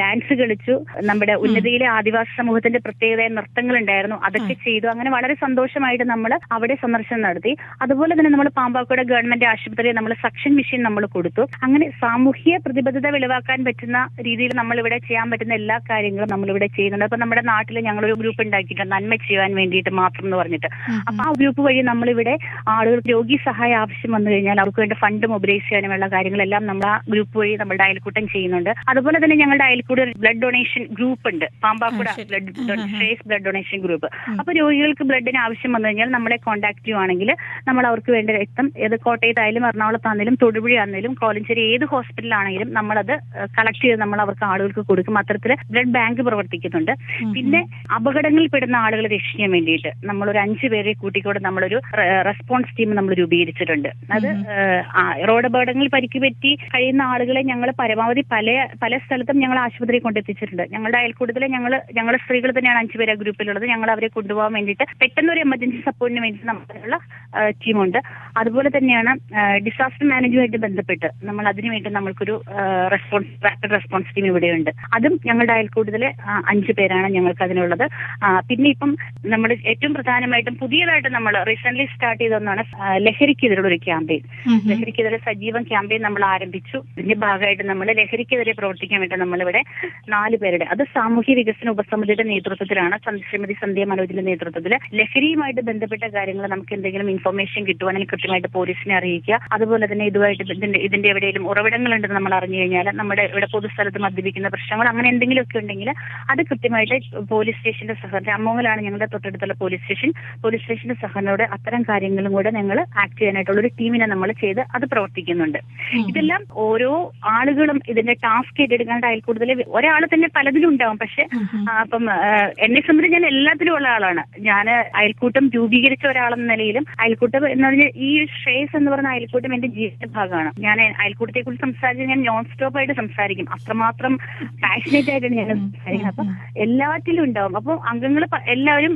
ഡാൻസ് കളിച്ചു. നമ്മുടെ ഉന്നതിയിലെ ആദിവാസി സമൂഹത്തിന്റെ പ്രത്യേകത നൃത്തങ്ങൾ ഉണ്ടായിരുന്നു അതൊക്കെ ചെയ്തു. അങ്ങനെ വളരെ സന്തോഷമായിട്ട് നമ്മൾ അവിടെ സന്ദർശനം നടത്തി. അതുപോലെ തന്നെ നമ്മൾ പാമ്പാക്കോട് ഗവൺമെന്റ് ആശുപത്രിയിൽ നമ്മൾ സക്ഷൻ മെഷീൻ നമ്മൾ കൊടുത്തു. അങ്ങനെ സാമൂഹ്യ പ്രതിബദ്ധത വെളിവാക്കാൻ പറ്റുന്ന രീതിയിൽ നമ്മൾ ഇവിടെ ചെയ്യാൻ പറ്റുന്ന എല്ലാ കാര്യങ്ങളും നമ്മൾ ഇവിടെ ചെയ്യുന്നുണ്ട്. അപ്പൊ നമ്മുടെ നാട്ടിൽ ഞങ്ങളൊരു ഗ്രൂപ്പ് ഉണ്ടാക്കിയിട്ടുണ്ട്. നന്മ ചെയ്യാൻ വേണ്ടിയിട്ട് മാത്രം എന്ന് പറഞ്ഞിട്ട്. അപ്പൊ ആ ഗ്രൂപ്പ് വഴി നമ്മളിവിടെ ആളുകൾക്ക് രോഗി സഹായം ആവശ്യം വന്നു കഴിഞ്ഞാൽ അവർക്ക് വേണ്ട ഫണ്ട് മൊബിലൈസ് ചെയ്യാനുമുള്ള കാര്യങ്ങളെല്ലാം നമ്മൾ ആ ഗ്രൂപ്പ് വഴി നമ്മളുടെ അയൽക്കൂട്ടം ചെയ്യുന്നുണ്ട്. അതുപോലെ തന്നെ ഞങ്ങളുടെ അയൽക്കൂടെ ബ്ലഡ് ഡൊണേഷൻ ഗ്രൂപ്പ് ഉണ്ട്. പാമ്പാക്കുട ബ്ലഡ് ഷേസ് ബ്ലഡ് ഡൊണേഷൻ ഗ്രൂപ്പ് അപ്പൊ രോഗികൾക്ക് ബ്ലഡിന് ആവശ്യം വന്നു കഴിഞ്ഞാൽ നമ്മളെ കോൺടാക്ട് ചെയ്യുവാണെങ്കിൽ നമ്മൾ അവർക്ക് വേണ്ട രക്തം ഏത് കോട്ടയത്തായാലും എറണാകുളത്താണെങ്കിലും തൊടുപുഴ ആണെങ്കിലും കോലഞ്ചേരി ഏത് ഹോസ്പിറ്റലാണെങ്കിലും നമ്മളത് കളക്ട് ചെയ്ത് നമ്മൾ അവർക്ക് ആളുകൾക്ക് കൊടുക്കും. അത്തരത്തിൽ ബ്ലഡ് ബാങ്ക് പ്രവർത്തിക്കുന്നുണ്ട്. പിന്നെ അപകടങ്ങളിൽപ്പെടുന്ന ആളുകളെ രക്ഷിക്കാൻ വേണ്ടിയിട്ട് നമ്മൾ ഒരു അഞ്ചു പേരെ കൂട്ടിക്കൊണ്ട് നമ്മളൊരു റെസ്പോൺസ് ടീം നമ്മൾ രൂപീകരിച്ചിട്ടുണ്ട്. അത് റോഡ് അപകടങ്ങളിൽ പരിക്ക് പറ്റി കഴിയുന്ന ആളുകളെ ഞങ്ങൾ പരമാവധി പല പല സ്ഥലത്തും ഞങ്ങൾ ആശുപത്രിയിൽ കൊണ്ടെത്തിച്ചിട്ടുണ്ട്. ഞങ്ങളുടെ അയൽക്കൂട്ടത്തിൽ ഞങ്ങൾ ഞങ്ങളുടെ സ്ത്രീകൾ തന്നെയാണ് അഞ്ചു പേരെ ഗ്രൂപ്പിലുള്ളത്. ഞങ്ങൾ അവരെ കൊണ്ടുപോകാൻ വേണ്ടിയിട്ട് പെട്ടെന്ന് ഒരു എമർജൻസി സപ്പോർട്ടിന് വേണ്ടി നമ്മളുള്ള ടീമുണ്ട്. അതുപോലെ തന്നെയാണ് ഡിസാസ്റ്റർ മാനേജ്മെന്റുമായിട്ട് ബന്ധപ്പെട്ട് നമ്മൾ അതിനുവേണ്ടി നമ്മൾക്കൊരു റെസ്പോൺസ് റാപ്പിഡ് റെസ്പോൺസ് ടീം ഇവിടെയുണ്ട്. അതും ഞങ്ങളുടെ അയൽക്കൂട്ടത്തിലെ അഞ്ചു പേരാണ് ഞങ്ങൾക്ക് അതിനുള്ളത്. പിന്നെ ഇപ്പം നമ്മൾ ഏറ്റവും പ്രധാനമായിട്ടും പുതിയതായിട്ട് നമ്മൾ റീസെന്റ് സ്റ്റാർട്ട് ചെയ്ത ഒന്നാണ് ലഹരിക്കെതിരെയുള്ള ഒരു ക്യാമ്പയിൻ. ലഹരിക്കെതിരെ സജീവം ക്യാമ്പയിൻ നമ്മൾ ആരംഭിച്ചു. ഇതിന്റെ ഭാഗമായിട്ട് നമ്മൾ ലഹരിക്കെതിരെ പ്രവർത്തിക്കാൻ വേണ്ടി നമ്മളിവിടെ നാല് പേരുടെ അത് സാമൂഹ്യ വികസന ഉപസമിതിയുടെ നേതൃത്വത്തിലാണ് ശ്രീമതി സന്ധ്യ മനോജിന്റെ നേതൃത്വത്തിൽ ലഹരിയുമായിട്ട് ബന്ധപ്പെട്ട കാര്യങ്ങൾ നമുക്ക് എന്തെങ്കിലും ഇൻഫർമേഷൻ കിട്ടുവാണെങ്കിൽ കൃത്യമായിട്ട് പോലീസിനെ അറിയിക്കുക. അതുപോലെ തന്നെ ഇതുമായിട്ട് ഇതിന്റെ ഇതിന്റെ എവിടെയെങ്കിലും ഉറവിടങ്ങളുണ്ടെന്ന് നമ്മൾ അറിഞ്ഞു കഴിഞ്ഞാൽ നമ്മുടെ ഇവിടെ പൊതുസ്ഥലത്ത് മദ്യപിക്കുന്ന പ്രശ്നങ്ങൾ അങ്ങനെ എന്തെങ്കിലുമൊക്കെ ഉണ്ടെങ്കിൽ അത് കൃത്യമായിട്ട് പോലീസ് സ്റ്റേഷന്റെ സഹകരണം അമ്മൂങ്ങലാണ് ഞങ്ങളുടെ തൊട്ടടുത്തുള്ള പോലീസ് സ്റ്റേഷൻ. പോലീസ് സ്റ്റേഷന്റെ സഹകരണത്തോടെ അത്തരം കാര്യങ്ങളും കൂടെ ഞങ്ങൾ ആക്ട് ചെയ്യാനായിട്ടുള്ള ഒരു ടീമിനെ നമ്മൾ ചെയ്ത് അത് പ്രവർത്തിക്കുന്നുണ്ട്. ഇതെല്ലാം ഓരോ ആളുകളും ഇതിന്റെ ടാസ്ക് ഏറ്റെടുക്കാൻ ടൈൽ കൂടുതൽ ഒരാൾ തന്നെ പലതിലും ഉണ്ടാവും. പക്ഷെ അപ്പം എന്നെ സംബന്ധിച്ച് ഞാൻ എല്ലാത്തിലും ഉള്ള ആളാണ്. ഞാൻ അയൽക്കൂട്ടം രൂപീകരിച്ച ഒരാളെന്ന നിലയിലും അയൽക്കൂട്ടം എന്ന് പറഞ്ഞാൽ ഈ ശ്രേയസ് എന്ന് പറഞ്ഞ അയൽക്കൂട്ടം എന്റെ ജീവിത ഭാഗമാണ്. ഞാൻ അയൽക്കൂട്ടത്തെ കുറിച്ച് സംസാരിച്ച് ഞാൻ നോൺ സ്റ്റോപ്പ് ആയിട്ട് സംസാരിക്കും. അത്രമാത്രം പാഷനേറ്റ് ആയിട്ടാണ് ഞാൻ സംസാരിക്കുന്നത്. അപ്പൊ എല്ലാത്തിലും ഉണ്ടാവും. അപ്പൊ അംഗങ്ങൾ എല്ലാവരും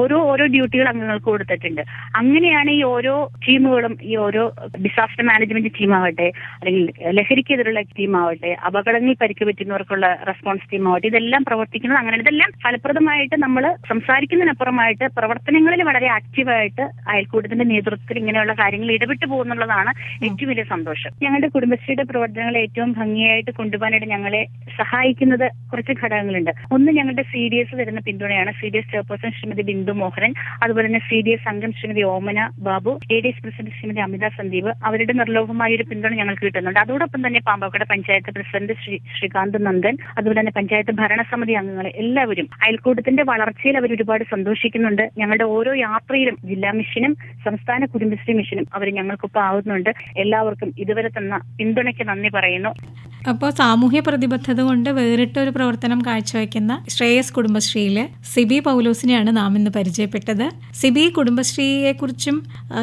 ഓരോ ഓരോ ഡ്യൂട്ടികൾ അംഗങ്ങൾക്ക് കൊടുത്തിട്ടുണ്ട്. അങ്ങനെയാണ് ഈ ഓരോ ടീമുകളും ഈ ഓരോ ഡിസാസ്റ്റർ മാനേജ്മെന്റ് ടീമാവട്ടെ അല്ലെങ്കിൽ ലഹരിക്കെതിരുള്ള ടീമാവട്ടെ അപകടങ്ങൾ പരിക്ക് പറ്റുന്നവർക്കുള്ള റെസ്പോൺസ് ടീമാവട്ടെ ഇതെല്ലാം പ്രവർത്തിക്കുന്നത് അങ്ങനെ ഇതെല്ലാം ഫലപ്രദമായിട്ട് നമ്മൾ സംസാരിക്കുന്നതിനപ്പുറമായിട്ട് പ്രവർത്തനങ്ങളിൽ വളരെ ആക്റ്റീവായിട്ട് അയൽക്കൂട്ടത്തിന്റെ നേതൃത്വത്തിൽ ഇങ്ങനെയുള്ള കാര്യങ്ങൾ ഇടപെട്ട് പോകുന്നുള്ളതാണ് ഏറ്റവും വലിയ സന്തോഷം. ഞങ്ങളുടെ കുടുംബശ്രീയുടെ പ്രവർത്തനങ്ങൾ ഏറ്റവും ഭംഗിയായിട്ട് കൊണ്ടുപോകാനായിട്ട് ഞങ്ങളെ സഹായിക്കുന്നത് കുറച്ച് ഘടകങ്ങളുണ്ട്. ഒന്ന് ഞങ്ങളുടെ സി ഡി എസ് തരുന്ന പിന്തുണയാണ്. C D S chairperson Shrimati Bindu Mohanan അതുപോലെ തന്നെ സി ഡി എസ് അംഗം Shrimati Omana Babu A D S president Shrimati Amitha Sandeep അവരുടെ നിർലോഭമായ ഒരു പിന്തുണ ഞങ്ങൾക്ക് കിട്ടുന്നുണ്ട്. അതോടൊപ്പം തന്നെ പാമ്പാക്കട പഞ്ചായത്ത് പ്രസിഡന്റ് ശ്രീ ശ്രീകാന്ത് നന്ദൻ അതുപോലെ തന്നെ പഞ്ചായത്ത് ഭരണസമിതി അംഗങ്ങൾ എല്ലാവരും അയൽക്കൂട്ടത്തിന്റെ വളർച്ചയിൽ അവർ ഒരുപാട് സന്തോഷിക്കുന്നുണ്ട്. ഞങ്ങളുടെ ഓരോ യാത്രയിലും ജില്ലാ മിഷനും സംസ്ഥാന കുടുംബശ്രീ മിഷനും അവർ ഞങ്ങൾക്കൊപ്പം ആവുന്നുണ്ട്. എല്ലാവർക്കും ഇതുവരെ തന്ന പിന്തുണയ്ക്ക് നന്ദി പറയുന്നു. അപ്പോൾ സാമൂഹ്യ പ്രതിബദ്ധത കൊണ്ട് വേറിട്ട ഒരു പ്രവർത്തനം കാഴ്ചവെക്കുന്ന ശ്രേയസ് കുടുംബശ്രീയിലെ സിബി പൗലോസിനെയാണ് നാം ഇന്ന് പരിചയപ്പെട്ടത്. സിബി കുടുംബശ്രീയെക്കുറിച്ചും കുറിച്ചും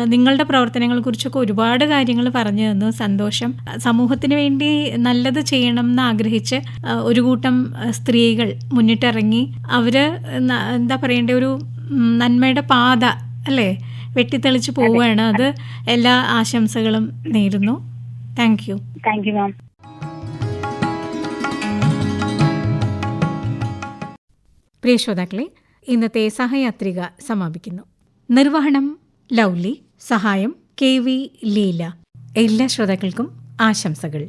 നിങ്ങളുടെ പ്രവർത്തനങ്ങളെക്കുറിച്ചൊക്കെ ഒരുപാട് കാര്യങ്ങൾ പറഞ്ഞു തന്നു. സന്തോഷം. സമൂഹത്തിന് വേണ്ടി നല്ലത് ചെയ്യണം എന്ന് ആഗ്രഹിച്ച് ഒരു കൂട്ടം സ്ത്രീകൾ മുന്നിട്ടിറങ്ങി അവർ എന്താ പറയണ്ടേ ഒരു നന്മയുടെ പാത അല്ലേ? വെട്ടിത്തെളിച്ച് പോവുകയാണ് അത്. എല്ലാ ആശംസകളും നേരുന്നു. Thank you thank you ma'am പ്രിയ ശ്രോതാക്കളെ ഇന്നത്തെ സഹയാത്രിക സമാപിക്കുന്നു. നിർവഹണം ലൗലി. സഹായം കെ വി ലീല. എല്ലാ ശ്രോതാക്കൾക്കും ആശംസകൾ.